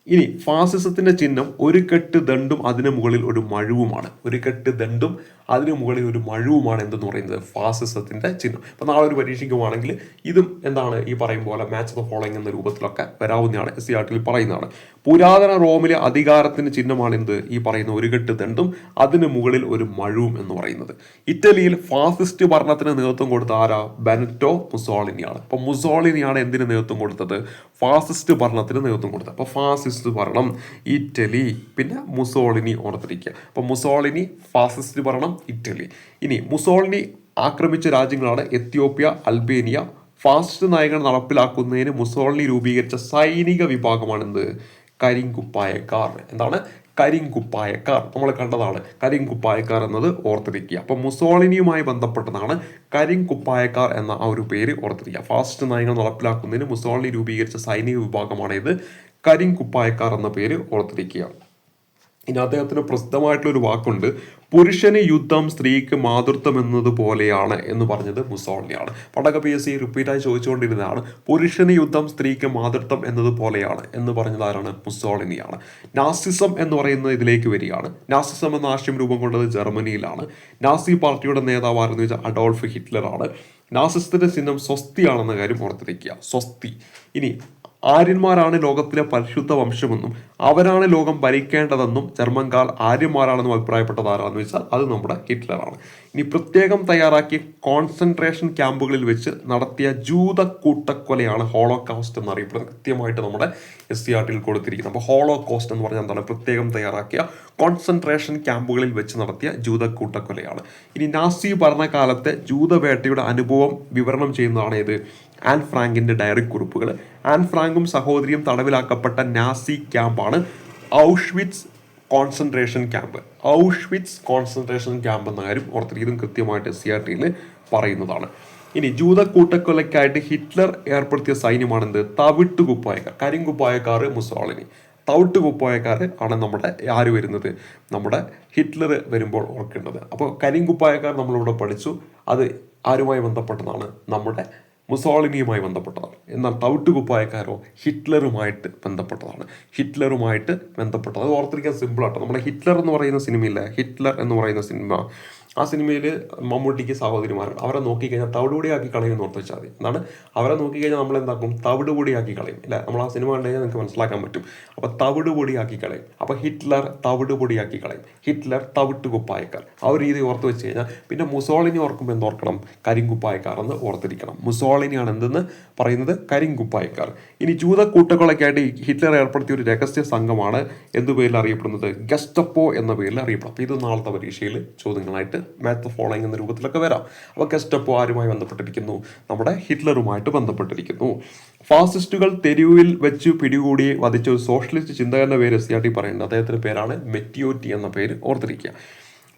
ഇനി ഫാസിസത്തിന്റെ ചിഹ്നം ഒരു കെട്ട് ദണ്ടും അതിന് മുകളിൽ ഒരു മഴുവുമാണ്. ഒരു കെട്ട് ദണ്ടും അതിന് മുകളിൽ ഒരു മഴുവുമാണ് എന്തെന്ന് പറയുന്നത്? ഫാസിസത്തിന്റെ ചിഹ്നം. അപ്പോൾ നാളെ ഒരു പരീക്ഷിക്കുവാണെങ്കിൽ ഇതും എന്താണ് ഈ പറയും പോലെ മാച്ച് ദ ഫോളോയിങ് എന്ന രൂപത്തിലൊക്കെ വരാവുന്നതാണ് എസ് സി ആർട്ടിൽ പറയുന്നതാണ്. പുരാതന റോമിലെ അധികാരത്തിന്റെ ചിഹ്നമാണ് എന്ത്? ഈ പറയുന്ന ഒരു കെട്ട് ദണ്ടും അതിന് മുകളിൽ ഒരു മഴുവും എന്ന് പറയുന്നത്. ഇറ്റലിയിൽ ഫാസിസ്റ്റ് ഭരണത്തിന് നേതൃത്വം കൊടുത്ത ആരാ? ബെനറ്റോ മുസോളിനിയാണ് അപ്പൊ മുസോളിനിയാണ് എന്തിന് നേതൃത്വം കൊടുത്തത്? ഫാസിസ്റ്റ് ഭരണത്തിന് നേതൃത്വം കൊടുത്തത്. അപ്പോൾ ഫാസിസ്റ്റ് ഭരണം ഇറ്റലി പിന്നെ മുസോളിനി ഓർത്തിരിക്കുക അപ്പോൾ മുസോളിനി ഫാസിസ്റ്റ് ഭരണം ഇറ്റലി. ഇനി മുസോളിനി ആക്രമിച്ച രാജ്യങ്ങളാണ് എത്യോപ്യ അൽബേനിയ. ഫാസിസ്റ്റ് നയങ്ങൾ നടപ്പിലാക്കുന്നതിന് മുസോളിനി രൂപീകരിച്ച സൈനിക വിഭാഗമാണെന്ത്? കരിങ്കുപ്പായക്കാർ. എന്താണ്? കരിങ്കുപ്പായക്കാർ. നമ്മൾ കണ്ടതാണ് കരിങ്കുപ്പായക്കാർ എന്നത് ഓർത്തിരിക്കുക. അപ്പോൾ മുസോളിനിയുമായി ബന്ധപ്പെട്ടതാണ് കരിങ്കുപ്പായക്കാർ എന്ന ആ ഒരു പേര് ഓർത്തിരിക്കുക. ഫാസ്റ്റ് നയങ്ങൾ നടപ്പിലാക്കുന്നതിന് മുസോളിനി രൂപീകരിച്ച സൈനിക വിഭാഗമാണ് ഇത് കരിങ്കുപ്പായക്കാർ എന്ന പേര് ഓർത്തിരിക്കുക. ഇനി അദ്ദേഹത്തിന് പ്രസിദ്ധമായിട്ടുള്ള ഒരു വാക്കുണ്ട് പുരുഷന് യുദ്ധം സ്ത്രീക്ക് മാതൃത്വം എന്നതുപോലെയാണ് എന്ന് പറഞ്ഞത് മുസോളിനിയാണ്. പണ്ടൊക്കെ പി എസ് സി റിപ്പീറ്റായി ചോദിച്ചുകൊണ്ടിരുന്നതാണ് പുരുഷന് യുദ്ധം സ്ത്രീക്ക് മാതൃത്വം എന്നതുപോലെയാണ് എന്ന് പറഞ്ഞത് ആരാണ്? മുസോളിനിയാണ്. നാസിസം എന്ന് പറയുന്നത് ഇതിലേക്ക് വരികയാണ്. നാസിസം എന്ന ആശയം രൂപം കൊണ്ടത് ജർമ്മനിയിലാണ്. നാസി പാർട്ടിയുടെ നേതാവ് ആരെന്ന് വെച്ചാൽ അഡോൾഫ് ഹിറ്റ്ലറാണ്. നാസിസത്തിന്റെ ചിഹ്നം സ്വസ്തിയാണെന്ന കാര്യം ഓർത്തിരിക്കുക. സ്വസ്തി. ഇനി ആര്യന്മാരാണ് ലോകത്തിലെ പരിശുദ്ധ വംശമെന്നും അവരാണ് ലോകം ഭരിക്കേണ്ടതെന്നും ജർമ്മൻകാർ ആര്യന്മാരാണെന്നും അഭിപ്രായപ്പെട്ടത് ആരാണെന്ന് വെച്ചാൽ അത് നമ്മുടെ ഹിറ്റ്ലറാണ്. ഇനി പ്രത്യേകം തയ്യാറാക്കിയ കോൺസെൻട്രേഷൻ ക്യാമ്പുകളിൽ വെച്ച് നടത്തിയ ജൂത കൂട്ടക്കൊലയാണ് ഹോളോ കോസ്റ്റ് എന്നറിയപ്പെടുന്നത്. കൃത്യമായിട്ട് നമ്മുടെ എസ് സി ആർ ടിയിൽ കൊടുത്തിരിക്കുന്നത്. അപ്പോൾ ഹോളോ കോസ്റ്റ് എന്ന് പറഞ്ഞാൽ എന്താണ്? പ്രത്യേകം തയ്യാറാക്കിയ കോൺസെൻട്രേഷൻ ക്യാമ്പുകളിൽ വെച്ച് നടത്തിയ ജൂത കൂട്ടക്കൊലയാണ് ഇനി നാസി ഭരണകാലത്തെ ജൂതവേട്ടയുടെ അനുഭവം വിവരണം ചെയ്യുന്നതാണ് ഇത് ആൻ ഫ്രാങ്കിന്റെ ഡയറി കുറിപ്പുകൾ ആൻ ഫ്രാങ്കും സഹോദരിയും തടവിലാക്കപ്പെട്ട Nazi ക്യാമ്പാണ് Auschwitz concentration camp. Auschwitz concentration camp എന്ന കാര്യം ഓർത്തിരിക്കുന്നതും കൃത്യമായിട്ട് സി ആർ ടിയിൽ പറയുന്നതാണ്. ഇനി ജൂത കൂട്ടക്കൊലയ്ക്കായിട്ട് ഹിറ്റ്ലർ ഏർപ്പെടുത്തിയ സൈന്യമാണെന്ത്? തവിട്ട് കുപ്പായക്കാർ കരിങ്കുപ്പായക്കാർ മുസോളിനി. തവിട്ട് കുപ്പായക്കാർ ആണ് നമ്മുടെ ആര് വരുന്നത്? നമ്മുടെ ഹിറ്റ്ലർ വരുമ്പോൾ ഓർക്കേണ്ടത്. അപ്പോൾ കരിങ്കുപ്പായക്കാർ നമ്മളിവിടെ പഠിച്ചു. അത് ആരുമായി ബന്ധപ്പെട്ടതാണ്? നമ്മുടെ മുസോളിനിയുമായി ബന്ധപ്പെട്ടതാണ്. എന്നാൽ തവിട്ട് കുപ്പായക്കാരോ ഹിറ്റ്ലറുമായിട്ട് ബന്ധപ്പെട്ടതാണ്. ഹിറ്റ്ലറുമായിട്ട് ബന്ധപ്പെട്ടത് അത് ഓർത്തിരിക്കാൻ സിമ്പിളാട്ടോ നമ്മുടെ ഹിറ്റ്ലർ എന്ന് പറയുന്ന സിനിമയില്ല? ഹിറ്റ്ലർ എന്ന് പറയുന്ന സിനിമ. ആ സിനിമയിൽ മമ്മൂട്ടിക്ക് സഹോദരിമാരുണ്ട് അവരെ നോക്കിക്കഴിഞ്ഞാൽ തവിടുപൊടിയാക്കി കളയും ഓർത്ത് വെച്ചാൽ മതി. എന്നാണ് അവരെ നോക്കിക്കഴിഞ്ഞാൽ നമ്മൾ എന്താക്കും? തവിടുപൊടിയാക്കി കളയും. ഇല്ല നമ്മൾ ആ സിനിമ കണ്ടു കഴിഞ്ഞാൽ നിങ്ങൾക്ക് മനസ്സിലാക്കാൻ പറ്റും. അപ്പോൾ തവിടുപൊടിയാക്കി കളയും. അപ്പോൾ ഹിറ്റ്ലർ തവിടുപൊടിയാക്കി കളയും. ഹിറ്റ്ലർ തവിട്ട് കുപ്പായക്കാർ ആ ഒരു രീതി ഓർത്ത് വെച്ച് കഴിഞ്ഞാൽ പിന്നെ മുസോളിനി ഓർക്കുമ്പോൾ എന്തോർക്കണം? കരിങ്കുപ്പായക്കാർ എന്ന് ഓർത്തിരിക്കണം. മുസോളിനിയാണ് എന്തെന്ന് പറയുന്നത്? കരിങ്കുപ്പായക്കാർ. ഇനി ജൂത കൂട്ടക്കൊലയ്ക്കായിട്ട് ഹിറ്റ്ലർ ഏർപ്പെടുത്തിയ ഒരു രഹസ്യ സംഘമാണ് എന്തു പേരിൽ അറിയപ്പെടുന്നത്? ഗസ്റ്റപ്പോ എന്ന പേരിൽ അറിയപ്പെടും. അപ്പോൾ ഇത് നാളത്തെ പരീക്ഷയിൽ ചോദ്യങ്ങളായിട്ട് മാത്ത് ഫോളോയിങ് എന്ന രൂപത്തിലൊക്കെ വരാം. അപ്പോൾ കെസ്റ്റപ്പോ ആരുമായി ബന്ധപ്പെട്ടിരിക്കുന്നു. നമ്മുടെ ഹിറ്റ്ലറുമായിട്ട് ബന്ധപ്പെട്ടിരിക്കുന്നു. ഫാസിസ്റ്റുകൾ തെരുവിൽ വെച്ച് പിടികൂടി വധിച്ച ഒരു സോഷ്യലിസ്റ്റ് ചിന്തകന്റെ പേര് എസ് ടി പറയുന്നത് അദ്ദേഹത്തിന്റെ പേരാണ് മെറ്റിയോറ്റി എന്ന പേര് ഓർത്തിരിക്കുക.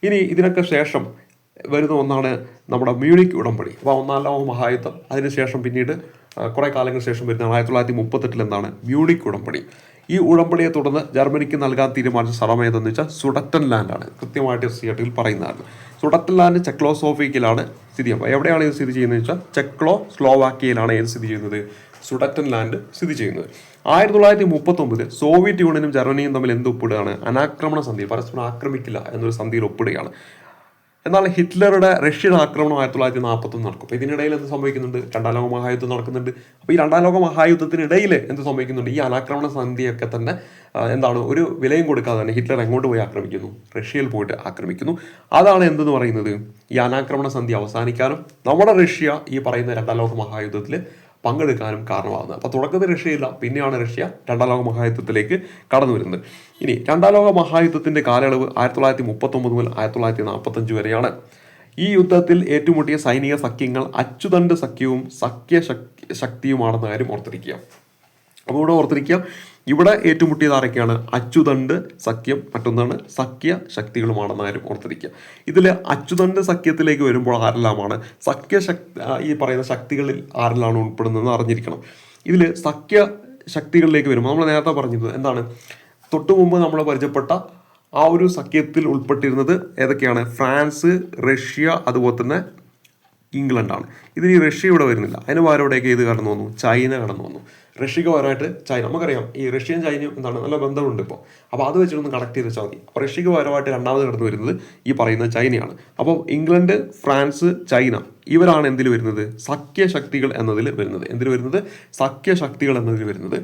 ഇനി ഇതിനൊക്കെ ശേഷം വരുന്ന ഒന്നാണ് നമ്മുടെ മ്യൂണിക് ഉടമ്പടി. അപ്പോൾ ഒന്നാം ലോക മഹായുദ്ധം അതിനുശേഷം പിന്നീട് കുറേ കാലങ്ങൾക്ക് ശേഷം വരുന്ന ആയിരത്തി തൊള്ളായിരത്തി മുപ്പത്തെട്ടിൽ എന്താണ് മ്യൂണിക് ഉടമ്പടി. ഈ ഉടമ്പടിയെ തുടർന്ന് ജർമ്മനിക്ക് നൽകാൻ തീരുമാനിച്ച സ്ഥലം ഏതെന്ന് വെച്ചാൽ സുഡറ്റൻ ലാൻഡാണ് കൃത്യമായിട്ട് എസ് പറയുന്നതാണ്. സുഡറ്റൻ ലാൻഡ് ചെക്ലോസോഫിയയിലാണ് സ്ഥിതി. ചെയ്യുന്നത് എവിടെയാണ് ഇത് സ്ഥിതി ചെയ്യുന്നത് വെച്ചാൽ ചെക്ലോ സ്ലോവാക്കിയയിലാണ് ഇത് സ്ഥിതി ചെയ്യുന്നത്. സുഡറ്റൻ ലാൻഡ് സ്ഥിതി ചെയ്യുന്നത്. ആയിരത്തി തൊള്ളായിരത്തി മുപ്പത്തി ഒമ്പതിൽ സോവിയറ്റ് യൂണിയനും ജർമ്മനിയും തമ്മിൽ എന്ത് ഒപ്പിടുകയാണ്? അനാക്രമണ സന്ധി പരസ്പരം ആക്രമിക്കില്ല എന്നൊരു സന്ധിയിൽ ഒപ്പിടുകയാണ്. എന്നാൽ ഹിറ്റ്ലറുടെ റഷ്യൻ ആക്രമണം ആയിരത്തി തൊള്ളായിരത്തി നാൽപ്പത്തൊന്ന് നടക്കും. അപ്പോൾ ഇതിനിടയിൽ എന്ത് സംഭവിക്കുന്നുണ്ട്? രണ്ടാം ലോക മഹായുദ്ധം നടക്കുന്നുണ്ട്. അപ്പോൾ ഈ രണ്ടാം ലോക മഹായുദ്ധത്തിനിടയിൽ എന്ത് സംഭവിക്കുന്നുണ്ട്? ഈ അനാക്രമണ സന്ധിയൊക്കെ തന്നെ എന്താണ് ഒരു വിലയും കൊടുക്കാതെ തന്നെ ഹിറ്റ്ലർ എങ്ങോട്ട് പോയി ആക്രമിക്കുന്നു? റഷ്യയിൽ പോയിട്ട് ആക്രമിക്കുന്നു. അതാണ് എന്തെന്ന് പറയുന്നത്? ഈ അനാക്രമണ സന്ധി അവസാനിക്കാനും നമ്മുടെ റഷ്യ ഈ പറയുന്ന രണ്ടാം ലോക മഹായുദ്ധത്തിൽ പങ്കെടുക്കാനും കാരണമാകുന്നത്. അപ്പോൾ തുടക്കത്തിൽ റഷ്യയില്ല പിന്നെയാണ് റഷ്യ രണ്ടാം ലോക മഹായുദ്ധത്തിലേക്ക് കടന്നു വരുന്നത്. ഇനി രണ്ടാം ലോക മഹായുദ്ധത്തിന്റെ കാലയളവ് ആയിരത്തി തൊള്ളായിരത്തി മുപ്പത്തൊമ്പത് മുതൽ ആയിരത്തി തൊള്ളായിരത്തി നാൽപ്പത്തഞ്ച് വരെയാണ്. ഈ യുദ്ധത്തിൽ ഏറ്റുമുട്ടിയ സൈനിക സഖ്യങ്ങൾ അച്ചുതണ്ട് സഖ്യവും സഖ്യ ശക്- ശക്തിയുമാണെന്ന കാര്യം ഓർത്തിരിക്കുക. അപ്പോൾ ഇവിടെ ഓർത്തിരിക്കുക ഇവിടെ ഏറ്റുമുട്ടിയത് ആരൊക്കെയാണ്? അച്യുതണ്ട് സഖ്യം മറ്റൊന്നാണ് സഖ്യ ശക്തികളുമാണെന്ന കാര്യം ഓർത്തിരിക്കുക. ഇതിൽ അച്യുതണ്ട് സഖ്യത്തിലേക്ക് വരുമ്പോൾ ആരെല്ലാമാണ്? സഖ്യ ശക്തി ഈ പറയുന്ന ശക്തികളിൽ ആരെല്ലാം ഉൾപ്പെടുന്നതെന്ന് അറിഞ്ഞിരിക്കണം. ഇതിൽ സഖ്യ ശക്തികളിലേക്ക് വരുമ്പോൾ നമ്മൾ നേരത്തെ പറഞ്ഞത് എന്താണ്? തൊട്ടു മുമ്പ് നമ്മൾ പരിചയപ്പെട്ട ആ ഒരു സഖ്യത്തിൽ ഉൾപ്പെട്ടിരുന്നത് ഏതൊക്കെയാണ്? ഫ്രാൻസ് റഷ്യ അതുപോലെ തന്നെ ഇംഗ്ലണ്ടാണ്. ഇതിൽ ഈ റഷ്യ ഇവിടെ വരുന്നില്ല. അതിന് പകരം ഇത് കടന്നു വന്നു ചൈന കടന്നു വന്നു റഷ്യക്ക് പകരമായിട്ട് ചൈന നമുക്കറിയാം ഈ റഷ്യയും ചൈനയും എന്താണ് നല്ല ബന്ധമുണ്ട് ഇപ്പോൾ അപ്പോൾ അത് വെച്ചിട്ടൊന്ന് കണക്ട് ചെയ്ത് വെച്ചാൽ മതി. അപ്പോൾ റഷ്യക്ക് പകരമായിട്ട് രണ്ടാമത് കടന്നു വരുന്നത് ഈ പറയുന്ന ചൈനയാണ്. അപ്പോൾ ഇംഗ്ലണ്ട് ഫ്രാൻസ് ചൈന ഇവരാണ് എന്തിൽ വരുന്നത്? സഖ്യശക്തികൾ എന്നതിൽ വരുന്നത്. എന്തിൽ വരുന്നത്? സഖ്യശക്തികൾ എന്നതിൽ വരുന്നത്.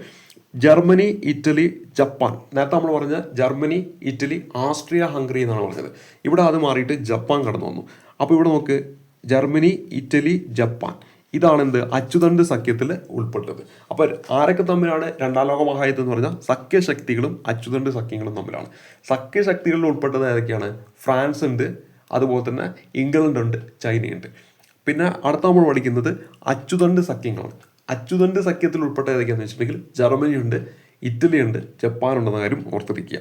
Germany Italy Japan. നേരത്തെ നമ്മൾ പറഞ്ഞ ജർമ്മനി ഇറ്റലി ആസ്ട്രിയ ഹംഗറി എന്നാണ് പറഞ്ഞത്. ഇവിടെ അത് മാറിയിട്ട് ജപ്പാൻ കടന്നു വന്നു. അപ്പോൾ ഇവിടെ നോക്ക്. Germany Italy Japan. ഇതാണ് എന്ത് അച്ചുതണ്ട് സഖ്യത്തിൽ ഉൾപ്പെട്ടത്. അപ്പോൾ ആരൊക്കെ തമ്മിലാണ്? രണ്ടാം ലോക മഹായുദ്ധം എന്ന് പറഞ്ഞാൽ സഖ്യശക്തികളും അച്ചുതണ്ട് സഖ്യങ്ങളും തമ്മിലാണ്. സഖ്യശക്തികളിൽ ഉൾപ്പെട്ടത് ഏതൊക്കെയാണ്? ഫ്രാൻസ് ഉണ്ട് അതുപോലെ തന്നെ ഇംഗ്ലണ്ട് ഉണ്ട് ചൈനയുണ്ട്. പിന്നെ അടുത്ത നമ്മൾ പഠിക്കുന്നത് അച്ചുതണ്ട് സഖ്യങ്ങളാണ്. അച്ചുതണ്ട് സഖ്യത്തിൽ ഉൾപ്പെട്ട ഏതൊക്കെയാണെന്ന് വെച്ചിട്ടുണ്ടെങ്കിൽ ജർമ്മനി ഉണ്ട് ഇറ്റലി ഉണ്ട് ജപ്പാൻ ഉണ്ടെന്ന കാര്യം ഓർത്തിരിക്കുക.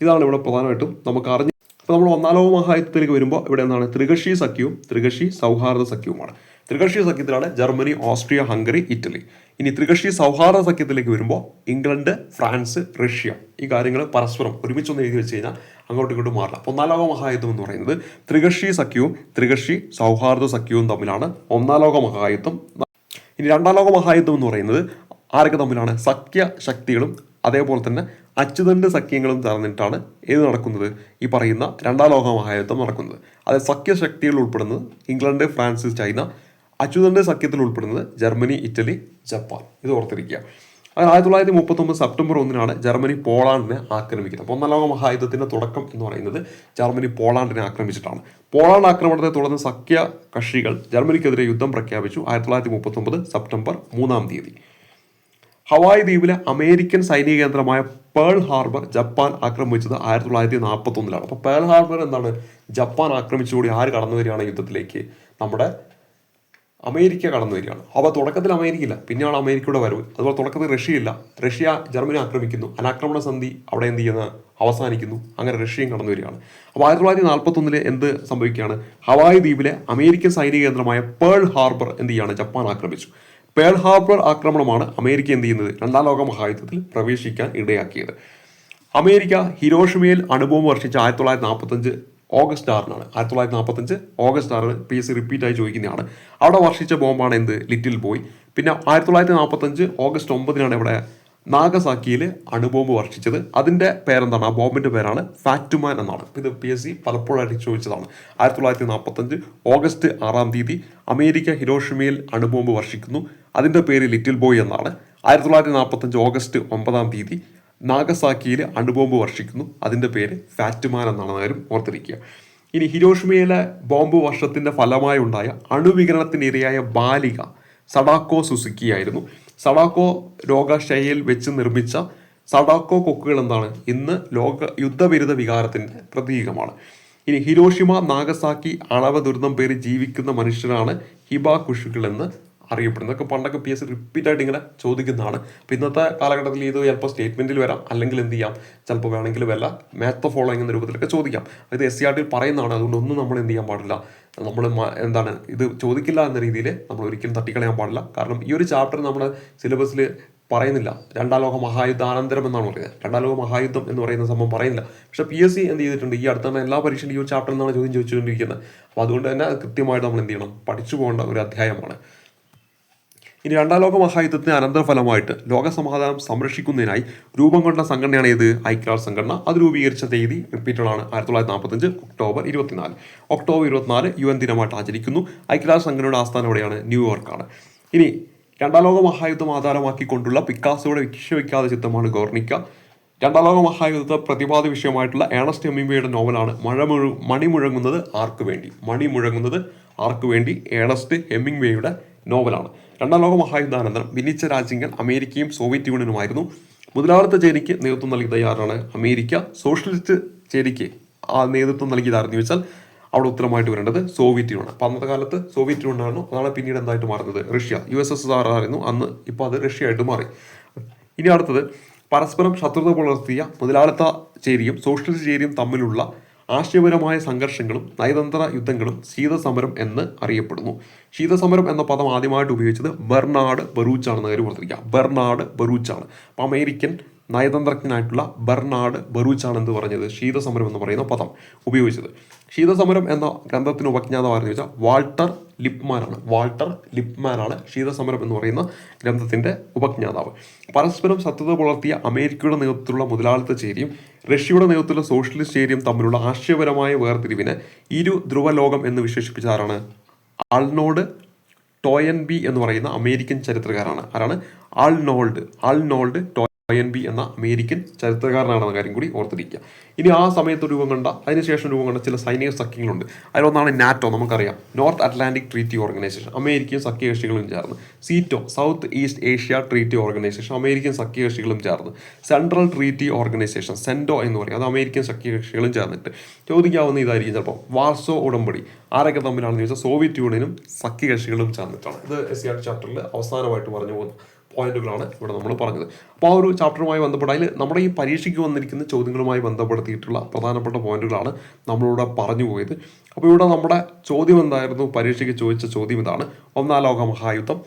ഇതാണ് ഇവിടെ പ്രധാനമായിട്ടും നമുക്ക് അറിഞ്ഞ് അപ്പോൾ നമ്മൾ ഒന്നാം ലോക മഹായുദ്ധത്തിലേക്ക് വരുമ്പോൾ ഇവിടെ എന്താണ്? ത്രികക്ഷി സഖ്യവും ത്രികക്ഷി സൗഹാർദ്ദ സഖ്യവുമാണ്. ത്രികക്ഷി സഖ്യത്തിലാണ് ജർമ്മനി ഓസ്ട്രിയ ഹംഗറി ഇറ്റലി. ഇനി ത്രികക്ഷി സൗഹാർദ്ദ സഖ്യത്തിലേക്ക് വരുമ്പോൾ ഇംഗ്ലണ്ട് ഫ്രാൻസ് റഷ്യ ഈ കാര്യങ്ങൾ പരസ്പരം ഒരുമിച്ചൊന്ന് എഴുതി വെച്ച് കഴിഞ്ഞാൽ അങ്ങോട്ടും ഇങ്ങോട്ടും മാറില്ല. ഒന്നാം ലോക മഹായുദ്ധം എന്ന് പറയുന്നത് ത്രികക്ഷി സഖ്യവും ത്രികക്ഷി സൗഹാർദ്ദ സഖ്യവും തമ്മിലാണ്. ഒന്നാം ലോക മഹായുദ്ധം. ഇനി രണ്ടാം ലോക മഹായുദ്ധം എന്ന് പറയുന്നത് ആരൊക്കെ തമ്മിലാണ്? സഖ്യ ശക്തികളും അതേപോലെ തന്നെ അച്ചുതണ്ട് സഖ്യങ്ങളും ചേർന്നിട്ടാണ് ഏത് നടക്കുന്നത്. ഈ പറയുന്ന രണ്ടാം ലോക മഹായുദ്ധം നടക്കുന്നത്. അത് സഖ്യശക്തികൾ ഉൾപ്പെടുന്നത് ഇംഗ്ലണ്ട് ഫ്രാൻസ് ചൈന അച്ചുതണ്ട് സഖ്യത്തിൽ ഉൾപ്പെടുന്നത് ജർമ്മനി ഇറ്റലി ജപ്പാൻ. ഇത് ഓർത്തിരിക്കുക. അങ്ങനെ ആയിരത്തി തൊള്ളായിരത്തി മുപ്പത്തൊമ്പത് സെപ്റ്റംബർ ഒന്നിനാണ് ജർമ്മനി പോളാണ്ടിനെ ആക്രമിക്കുന്നത്. അപ്പോൾ ഒന്നാം ലോക മഹായുദ്ധത്തിന്റെ തുടക്കം എന്ന് പറയുന്നത് ജർമ്മനി പോളാണ്ടിനെ ആക്രമിച്ചിട്ടാണ്. പോളാണ്ട് ആക്രമണത്തെ തുടർന്ന് സഖ്യ കക്ഷികൾ ജർമ്മനിക്കെതിരെ യുദ്ധം പ്രഖ്യാപിച്ചു ആയിരത്തി തൊള്ളായിരത്തി മുപ്പത്തൊമ്പത് സെപ്റ്റംബർ മൂന്നാം തീയതി. ഹവായ് ദ്വീപിലെ അമേരിക്കൻ സൈനിക കേന്ദ്രമായ പേൾ ഹാർബർ ജപ്പാൻ ആക്രമിച്ചത് ആയിരത്തി തൊള്ളായിരത്തി നാൽപ്പത്തൊന്നിലാണ് അപ്പോൾ പേൾ ഹാർബർ എന്താണ്? ജപ്പാൻ ആക്രമിച്ചുകൂടി ആര് കടന്നു വരികയാണ് യുദ്ധത്തിലേക്ക്? നമ്മുടെ അമേരിക്ക കടന്നു വരികയാണ്. അപ്പോൾ തുടക്കത്തിൽ അമേരിക്കയില്ല. പിന്നെയാണ് അമേരിക്കയുടെ വരവ്. അതുപോലെ തുടക്കത്തിൽ റഷ്യയില്ല. Russia Germany ആക്രമിക്കുന്നു. അനാക്രമണ സന്ധി അവിടെ എന്ത് ചെയ്യുന്ന? അവസാനിക്കുന്നു. അങ്ങനെ റഷ്യയും കടന്നു വരികയാണ്. അപ്പോൾ ആയിരത്തി തൊള്ളായിരത്തി നാൽപ്പത്തൊന്നിൽ എന്ത് സംഭവിക്കുകയാണ്? ഹവായ് ദ്വീപിലെ അമേരിക്കൻ സൈനിക കേന്ദ്രമായ പേൾ ഹാർബർ എന്ത് ചെയ്യാണ് ജപ്പാൻ ആക്രമിച്ചു. പേൾ ഹാർബർ ആക്രമണമാണ് അമേരിക്ക എന്ത് ചെയ്യുന്നത്? രണ്ടാം ലോക മഹായുദ്ധത്തിൽ പ്രവേശിക്കാൻ ഇടയാക്കിയത്. അമേരിക്ക ഹിരോഷിമയിൽ അണുബോംബ് വർഷിച്ച ആയിരത്തി തൊള്ളായിരത്തി നാൽപ്പത്തഞ്ച് ഓഗസ്റ്റ് ആറിനാണ്. ആയിരത്തി തൊള്ളായിരത്തി നാൽപ്പത്തഞ്ച് ഓഗസ്റ്റ് ആറിന് പി എസ് സി റിപ്പീറ്റായി ചോദിക്കുന്നതാണ് അവിടെ വർഷിച്ച ബോംബാണ് എന്ത്? Little boy. പിന്നെ ആയിരത്തി തൊള്ളായിരത്തി നാൽപ്പത്തഞ്ച് ഓഗസ്റ്റ് ഒമ്പതിനാണ് ഇവിടെ നാഗസാക്കിയിൽ അണുബോംബ് വർഷിച്ചത്. അതിന്റെ പേരെന്താണ്? ആ ബോംബിന്റെ പേരാണ് ഫാക്ടുമാൻ എന്നാണ്. ഇത് പി എസ് സി പലപ്പോഴായിട്ട് ചോദിച്ചതാണ്. ആയിരത്തി തൊള്ളായിരത്തി നാൽപ്പത്തഞ്ച് ഓഗസ്റ്റ് ആറാം തീയതി അമേരിക്ക ഹിരോഷിമയിൽ അണുബോംബ് വർഷിക്കുന്നു. അതിന്റെ പേര് ലിറ്റിൽ ബോയ് എന്നാണ്. ആയിരത്തി തൊള്ളായിരത്തി നാൽപ്പത്തഞ്ച് ഓഗസ്റ്റ് ഒമ്പതാം തീയതി നാഗസാക്കിയിൽ അണുബോംബ് വർഷിക്കുന്നു. അതിന്റെ പേര് ഫാറ്റുമാൻ എന്നാണ് കാര്യം ഓർത്തിരിക്കുക. ഇനി ഹിരോഷിമയിലെ ബോംബ് വർഷത്തിന്റെ ഫലമായി ഉണ്ടായ അണുവികരണത്തിനിരയായ ബാലിക സഡാക്കോ സുസുക്കി ആയിരുന്നു. സഡാക്കോ രോഗശൈലിയിൽ വെച്ച് നിർമ്മിച്ച സഡാക്കോ കൊക്കുകൾ എന്താണ് ഇന്ന് ലോക യുദ്ധവിരുദ്ധ വികാരത്തിന്റെ പ്രതീകമാണ്. ഇനി ഹിരോഷിമ നാഗസാക്കി അളവ് ദുരിതം പേര് ജീവിക്കുന്ന മനുഷ്യരാണ് ഹിബാകുഷുകൾ എന്ന് അറിയപ്പെടുന്നത്. ഇതൊക്കെ പണ്ടൊക്കെ പി എസ് റിപ്പീറ്റ് ആയിട്ട് ഇങ്ങനെ ചോദിക്കുന്നതാണ്. അപ്പോൾ ഇന്നത്തെ കാലഘട്ടത്തിൽ ഇത് ചിലപ്പോൾ സ്റ്റേറ്റ്മെന്റിൽ വരാം അല്ലെങ്കിൽ എന്ത് ചെയ്യാം? ചിലപ്പോൾ വേണമെങ്കിൽ വല്ല മാത്ത് ഫോളോയിങ് എന്ന രൂപത്തിലൊക്കെ ചോദിക്കാം. ഇത് എസ് സി ആർ ടിയിൽ പറയുന്നതാണ് അതുകൊണ്ട് ഒന്നും നമ്മൾ എന്ത് ചെയ്യാൻ പാടില്ല. നമ്മൾ എന്താണ് ഇത് ചോദിക്കില്ല എന്ന രീതിയിൽ നമ്മൾ ഒരിക്കലും തട്ടിക്കളയാൻ പാടില്ല. കാരണം ഈ ഒരു ചാപ്റ്റർ നമ്മുടെ സിലബസിൽ പറയുന്നില്ല. രണ്ടാം ലോക മഹായുദ്ധാനന്തരം എന്നാണ് പറയുന്നത്. രണ്ടാം ലോക മഹായുദ്ധം എന്ന് പറയുന്ന സംഭവം പറയുന്നില്ല. പക്ഷേ പി എസ് സി എന്ത് ചെയ്തിട്ടുണ്ട്? ഈ അടുത്ത എല്ലാ പരീക്ഷയിലും ഈ ഒരു ചാപ്റ്റർ നിന്നാണ് ചോദ്യം ചോദിച്ചുകൊണ്ടിരിക്കുന്നത്. അപ്പോൾ അതുകൊണ്ട് തന്നെ കൃത്യമായിട്ട് നമ്മൾ എന്ത് ചെയ്യണം? പഠിച്ചു പോകേണ്ട ഒരു അധ്യായമാണ്. ഇനി രണ്ടാം ലോക മഹായുദ്ധത്തിന് അനന്തരഫലമായിട്ട് ലോക സമാധാനം സംരക്ഷിക്കുന്നതിനായി രൂപം കൊണ്ട സംഘടനയാണ് ഏത്? ഐക്യരാഷ്ട്ര സംഘടന. അത് രൂപീകരിച്ച തീയതി റിപ്പീറ്റഡാണ് ആയിരത്തി തൊള്ളായിരത്തി നാൽപ്പത്തഞ്ച് ഒക്ടോബർ ഇരുപത്തിനാല്. ഒക്ടോബർ ഇരുപത്തിനാല് യു എൻ ദിനമായിട്ട് ആചരിക്കുന്നു. ഐക്യരാഷ്ട്ര സംഘടനയുടെ ആസ്ഥാനം എവിടെയാണ് ന്യൂയോർക്കാണ്. ഇനി രണ്ടാം ലോക മഹായുദ്ധം ആധാരമാക്കിക്കൊണ്ടുള്ള പിക്കാസോയുടെ വിക്ഷേപിക്കാതെ ചിത്രമാണ് ഗോർണിക്ക രണ്ടാം ലോക മഹായുദ്ധ പ്രതിപാദ്യ വിഷയമായിട്ടുള്ള ഏണസ്റ്റ് ഹെമിംബയുടെ നോവലാണ് മഴ മുഴു മണി മുഴങ്ങുന്നത് ആർക്ക് വേണ്ടി? മണി മുഴങ്ങുന്നത് ആർക്ക് വേണ്ടി? ഏണസ്റ്റ് ഹെമിംഗ്വേയുടെ നോവലാണ്. രണ്ടാം ലോക മഹായുദ്ധാനന്തരം ഭിന്നിച്ച രാജ്യങ്ങൾ അമേരിക്കയും സോവിയറ്റ് യൂണിയനുമായിരുന്നു. മുതലാളിത്ത ചേരിക്ക് നേതൃത്വം നൽകിയത് ആരാണ്? അമേരിക്ക. സോഷ്യലിസ്റ്റ് ചേരിക്ക് ആ നേതൃത്വം നൽകിയതാരെന്ന് ചോദിച്ചാൽ അവിടെ ഉത്തരമായിട്ട് വരേണ്ടത് സോവിയറ്റ് യൂണിയൻ അപ്പം അന്നത്തെ കാലത്ത് സോവിയറ്റ് യൂണിയൻ ആയിരുന്നു അതാണ് പിന്നീട് എന്തായിട്ട് മാറുന്നത്? Russia. U S S R ആയിരുന്നു അന്ന് ഇപ്പോൾ അത് റഷ്യ ആയിട്ട് മാറി. ഇനി അടുത്തത് പരസ്പരം ശത്രുത പുലർത്തിയ മുതലാളിത്ത ചേരിയും സോഷ്യലിസ്റ്റ് ചേരിയും തമ്മിലുള്ള ആശയപരമായ സംഘർഷങ്ങളും നയതന്ത്ര യുദ്ധങ്ങളും ശീതസമരം എന്ന് അറിയപ്പെടുന്നു. ശീതസമരം എന്ന പദം ആദ്യമായിട്ട് ഉപയോഗിച്ചത് ബെർണാഡ് ബറൂച്ചാണെന്ന് കാര്യം ഓർത്തിരിക്കുക. ബെർണാഡ് ബറൂച്ചാണ്. അപ്പം അമേരിക്കൻ നയതന്ത്രജ്ഞനായിട്ടുള്ള ബെർണാഡ് ബറൂച്ചാണ് എന്ന് പറഞ്ഞത്? ശീതസമരം എന്ന് പറയുന്ന പദം ഉപയോഗിച്ചത്. ശീതസമരം എന്ന ഗ്രന്ഥത്തിന് ഉപജ്ഞാതമായിരുന്നു ചോദിച്ചാൽ വാൾട്ടർ ലിപ്മാനാണ്. വാൾട്ടർ ലിപ്മാനാണ് ശീതസമരം എന്ന് പറയുന്ന ഗ്രന്ഥത്തിന്റെ ഉപജ്ഞാതാവ്. പരസ്പരം സത്യത പുലർത്തിയ അമേരിക്കയുടെ നേതൃത്വത്തിലുള്ള മുതലാളിത്ത ചേരിയും റഷ്യയുടെ നേതൃത്വത്തിലുള്ള സോഷ്യലിസ്റ്റ് ചേരിയും തമ്മിലുള്ള ആശയപരമായ വേർതിരിവിനെ ഇരു ധ്രുവലോകം എന്ന് വിശേഷിപ്പിച്ച ആരാണ്? ആൾനോഡ് ടോയൻബി എന്ന് പറയുന്ന അമേരിക്കൻ ചരിത്രകാരാണ് ആരാണ്? ആൾനോൾഡ്. ആൾനോൾഡ് ടോയൻ ബി എന്ന അമേരിക്കൻ ചരിത്രകാരനാണെന്ന കാര്യം കൂടി ഓർത്തിരിക്കുക. ഇനി ആ സമയത്ത് രൂപം കണ്ട അതിനുശേഷം രൂപം കണ്ട ചില സൈനിക സഖ്യങ്ങളുണ്ട്. അതിലൊന്നാണ് നാറ്റോ നമുക്കറിയാം. North Atlantic Treaty Organisation American സഖ്യകക്ഷികളും ചേർന്ന്. SEATO South East Asia Treaty Organisation American സഖ്യകക്ഷികളും ചേർന്ന്. സെൻട്രൽ ട്രീറ്റി ഓർഗനൈസേഷൻ സെൻഡോ എന്ന് പറയും. അത് അമേരിക്കൻ സഖ്യകക്ഷികളും ചേർന്നിട്ട്. ചോദിക്കാവുന്ന ഇതായിരിക്കും ചിലപ്പോൾ വാർസോ ഉടമ്പടി ആരൊക്കെ തമ്മിലാണെന്ന് ചോദിച്ചാൽ സോവിയറ്റ് യൂണിയനും സഖ്യകക്ഷികളും ചേർന്നിട്ടാണ്. ഇത് എസ് സി ആർ ചാപ്റ്ററിൽ അവസാനമായിട്ട് പറഞ്ഞു പോകുന്നത്. പോയിന്റുകളാണ് ഇവിടെ നമ്മൾ പറഞ്ഞത്. അപ്പോൾ ആ ഒരു ചാപ്റ്ററുമായി ബന്ധപ്പെട്ട അതിൽ നമ്മുടെ ഈ പരീക്ഷയ്ക്ക് വന്നിരിക്കുന്ന ചോദ്യങ്ങളുമായി ബന്ധപ്പെടുത്തിയിട്ടുള്ള പ്രധാനപ്പെട്ട പോയിന്റുകളാണ് നമ്മളിവിടെ പറഞ്ഞു പോയത്. അപ്പോൾ ഇവിടെ നമ്മുടെ ചോദ്യം എന്തായിരുന്നു? പരീക്ഷയ്ക്ക് ചോദിച്ച ചോദ്യം ഇതാണ്. ഒന്നാം ലോക മഹായുദ്ധം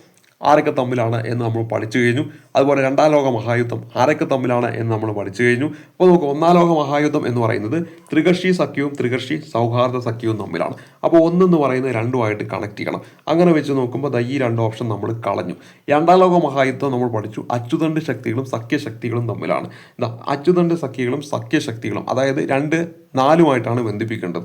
ആരൊക്കെ തമ്മിലാണ് എന്ന് നമ്മൾ പഠിച്ചു കഴിഞ്ഞു. അതുപോലെ രണ്ടാം ലോക മഹായുദ്ധം ആരൊക്കെ തമ്മിലാണ് എന്ന് നമ്മൾ പഠിച്ചു കഴിഞ്ഞു. അപ്പോൾ നമുക്ക് ഒന്നാം ലോക മഹായുദ്ധം എന്ന് പറയുന്നത് ത്രികർഷി സഖ്യവും ത്രികർഷി സൗഹാർദ്ദ സഖ്യവും തമ്മിലാണ്. അപ്പോൾ ഒന്നെന്ന് പറയുന്നത് രണ്ടുമായിട്ട് കണക്ട് ചെയ്യണം. അങ്ങനെ വെച്ച് നോക്കുമ്പോൾ ഈ രണ്ട് ഓപ്ഷൻ നമ്മൾ കളഞ്ഞു. രണ്ടാം ലോക മഹായുദ്ധം നമ്മൾ പഠിച്ചു. അച്യുതണ്ട് ശക്തികളും സഖ്യശക്തികളും തമ്മിലാണ്. എന്താ അച്യുതണ്ട് സഖ്യകളും സഖ്യശക്തികളും അതായത് രണ്ട് നാലുമായിട്ടാണ് ബന്ധിപ്പിക്കേണ്ടത്.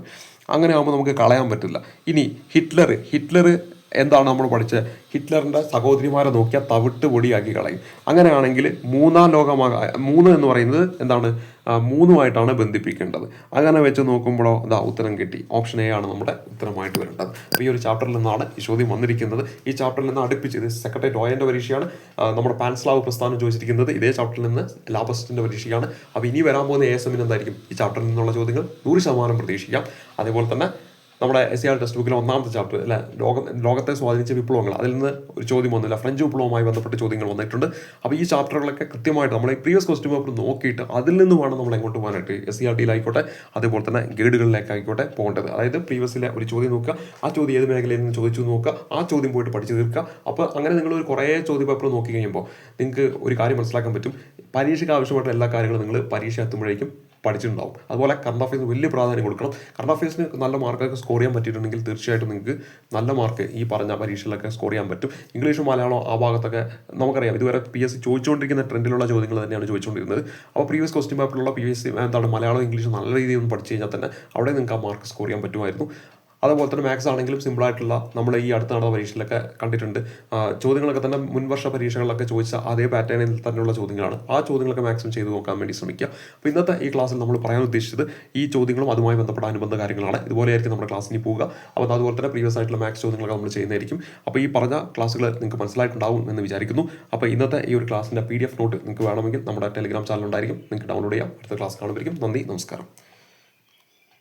അങ്ങനെ ആകുമ്പോൾ നമുക്ക് കളയാൻ പറ്റില്ല. ഇനി ഹിറ്റ്ലർ ഹിറ്റ്ലർ എന്താണ് നമ്മൾ പഠിച്ചത്? ഹിറ്റ്ലറിന്റെ സഹോദരിമാരെ നോക്കിയാൽ തവിട്ട് പൊടിയാക്കി കളയും. അങ്ങനെയാണെങ്കിൽ മൂന്നാം ലോകമാ മൂന്ന് എന്ന് പറയുന്നത് എന്താണ്? മൂന്നുമായിട്ടാണ് ബന്ധിപ്പിക്കേണ്ടത്. അങ്ങനെ വെച്ച് നോക്കുമ്പോഴോ അതാ ഉത്തരം കിട്ടി. ഓപ്ഷൻ എ ആണ് നമ്മുടെ ഉത്തരമായിട്ട് വരേണ്ടത്. അപ്പോൾ ഈ ഒരു ചാപ്റ്ററിൽ നിന്നാണ് ഈ ചോദ്യം വന്നിരിക്കുന്നത്. ഈ ചാപ്റ്ററിൽ നിന്ന് അടുപ്പിച്ച് ഇത് സെക്രട്ടറി ടോയന്റെ പരീക്ഷയാണ്. നമ്മുടെ പാൻസ്ലാവ് പ്രസ്ഥാനം ചോദിച്ചിരിക്കുന്നത് ഇതേ ചാപ്റ്ററിൽ നിന്ന് ലാബസ്റ്റിന്റെ പരീക്ഷയാണ്. അപ്പോൾ ഇനി വരാൻ പോകുന്ന എ എസ് എന്തായിരിക്കും? ഈ ചാപ്റ്ററിൽ നിന്നുള്ള ചോദ്യങ്ങൾ നൂറ് ശതമാനം പ്രതീക്ഷിക്കാം. അതേപോലെ തന്നെ നമ്മുടെ എസ് ആർ ടെക്സ്റ്റ് ബുക്കിലെ ഒന്നാമത്തെ ചാപ്റ്റർ അല്ലെ? ലോകം ലോകത്തെ സ്വാധീനിച്ച വിപ്ലവങ്ങൾ. അതിൽ നിന്ന് ഒരു ചോദ്യം വന്നില്ല. ഫ്രഞ്ച് വിപ്ലവവുമായി ബന്ധപ്പെട്ട ചോദ്യങ്ങൾ വന്നിട്ടുണ്ട്. അപ്പോൾ ഈ ചാപ്റ്ററുകളൊക്കെ കൃത്യമായിട്ട് നമ്മൾ പ്രീവിയസ് ക്വസ്റ്റ്യൻ പേപ്പർ നോക്കിയിട്ട് അതിൽ നിന്ന് വേണം നമ്മൾ എങ്ങോട്ട് പോകാനായിട്ട് എസ് സി ആർ ടിയിലായിക്കോട്ടെ അതുപോലെ തന്നെ ഗൈഡുകളിലേക്കായിക്കോട്ടെ പോകേണ്ടത്. അതായത് പ്രീവിയസിലെ ഒരു ചോദ്യം നോക്കുക ആ ചോദ്യം ഏത് മേഖലയിൽ നിന്ന് ചോദിച്ചു നോക്കുക ആ ചോദ്യം പോയിട്ട് പഠിച്ചു തീർക്കുക. അപ്പോൾ അങ്ങനെ നിങ്ങൾ ഒരു കുറേ ചോദ്യ പേപ്പർ നോക്കി കഴിയുമ്പോൾ നിങ്ങൾക്ക് ഒരു കാര്യം മനസ്സിലാക്കാൻ പറ്റും. പരീക്ഷയ്ക്ക് ആവശ്യമായിട്ടുള്ള എല്ലാ കാര്യങ്ങളും നിങ്ങൾ പരീക്ഷ എത്തുമ്പോഴേക്കും പഠിച്ചിട്ടുണ്ടാവും. അതുപോലെ കറണ്ട് അഫയേഴ്സിന് വലിയ പ്രാധാന്യം കൊടുക്കണം. കറണ്ട് അഫയേഴ്സിന് നല്ല മാർക്കൊക്കെ സ്കോർ ചെയ്യാൻ പറ്റിയിട്ടുണ്ടെങ്കിൽ തീർച്ചയായിട്ടും നിങ്ങൾക്ക് നല്ല മാർക്ക് ഈ പറഞ്ഞ പരീക്ഷയിലൊക്കെ സ്കോർ ചെയ്യാൻ പറ്റും. ഇംഗ്ലീഷും മലയാളം ആ ഭാഗത്തൊക്കെ നമുക്കറിയാം. ഇതുവരെ പി എസ് സി ചോദിച്ചുകൊണ്ടിരിക്കുന്ന ട്രെൻഡിലുള്ള ചോദ്യങ്ങൾ തന്നെയാണ് ചോദിച്ചുകൊണ്ടിരുന്നത്. അപ്പോൾ പ്രീവിയസ് ക്വസ്റ്റ്യൻ പേപ്പറിലുള്ള പി എസ് സി എന്താണ് മലയാളം ഇംഗ്ലീഷ് നല്ല രീതിയിൽ ഒന്ന് പഠിച്ചു കഴിഞ്ഞാൽ തന്നെ അവിടെ നിങ്ങൾക്ക് ആ മാർക്ക് സ്കോർ ചെയ്യാൻ പറ്റുമായിരുന്നു. അതുപോലെ തന്നെ മാത്സ് ആണെങ്കിലും സിമ്പിളായിട്ടുള്ള നമ്മൾ ഈ അടുത്ത നടന്ന പരീക്ഷയിലൊക്കെ കണ്ടിട്ടുണ്ട്. ചോദ്യങ്ങളൊക്കെ തന്നെ മുൻവർഷ പരീക്ഷകളിലൊക്കെ ചോദിച്ച അതേ പാറ്റേണിൽ തന്നെയുള്ള ചോദ്യങ്ങളാണ്. ആ ചോദ്യങ്ങളൊക്കെ മാക്സിമം ചെയ്തു നോക്കാൻ വേണ്ടി ശ്രമിക്കുക. അപ്പോൾ ഇന്നത്തെ ഈ ക്ലാസ്സിൽ നമ്മൾ പറയാൻ ഉദ്ദേശിച്ചത് ഈ ചോദ്യങ്ങളും അതുമായി ബന്ധപ്പെട്ട അനുബന്ധ കാര്യങ്ങളാണ്. ഇതുപോലെ ആയിരിക്കും നമ്മുടെ ക്ലാസ്സിന് പോവുക. അപ്പോൾ അതുപോലെ തന്നെ പ്രീവിയസ് ആയിട്ടുള്ള മാത്സ് ചോദ്യങ്ങളൊക്കെ നമ്മൾ ചെയ്യുന്നതായിരിക്കും. അപ്പോൾ ഈ പറഞ്ഞ ക്ലാസ്സുകൾ നിങ്ങൾക്ക് മനസ്സിലായിട്ടുണ്ടാവും എന്ന് വിചാരിക്കുന്നു. അപ്പോൾ ഇന്നത്തെ ഈ ഒരു ക്ലാസ്സിന്റെ പി ഡി എഫ് നോട്ട് നിങ്ങൾക്ക് വേണമെങ്കിൽ നമ്മുടെ ടെലിഗ്രാം ചാനൽ ഉണ്ടായിരിക്കും. നിങ്ങൾക്ക് ഡൗൺലോഡ് ചെയ്യാം. അടുത്ത ക്ലാസ് കാണുമായിരിക്കും നന്ദി നമസ്കാരം.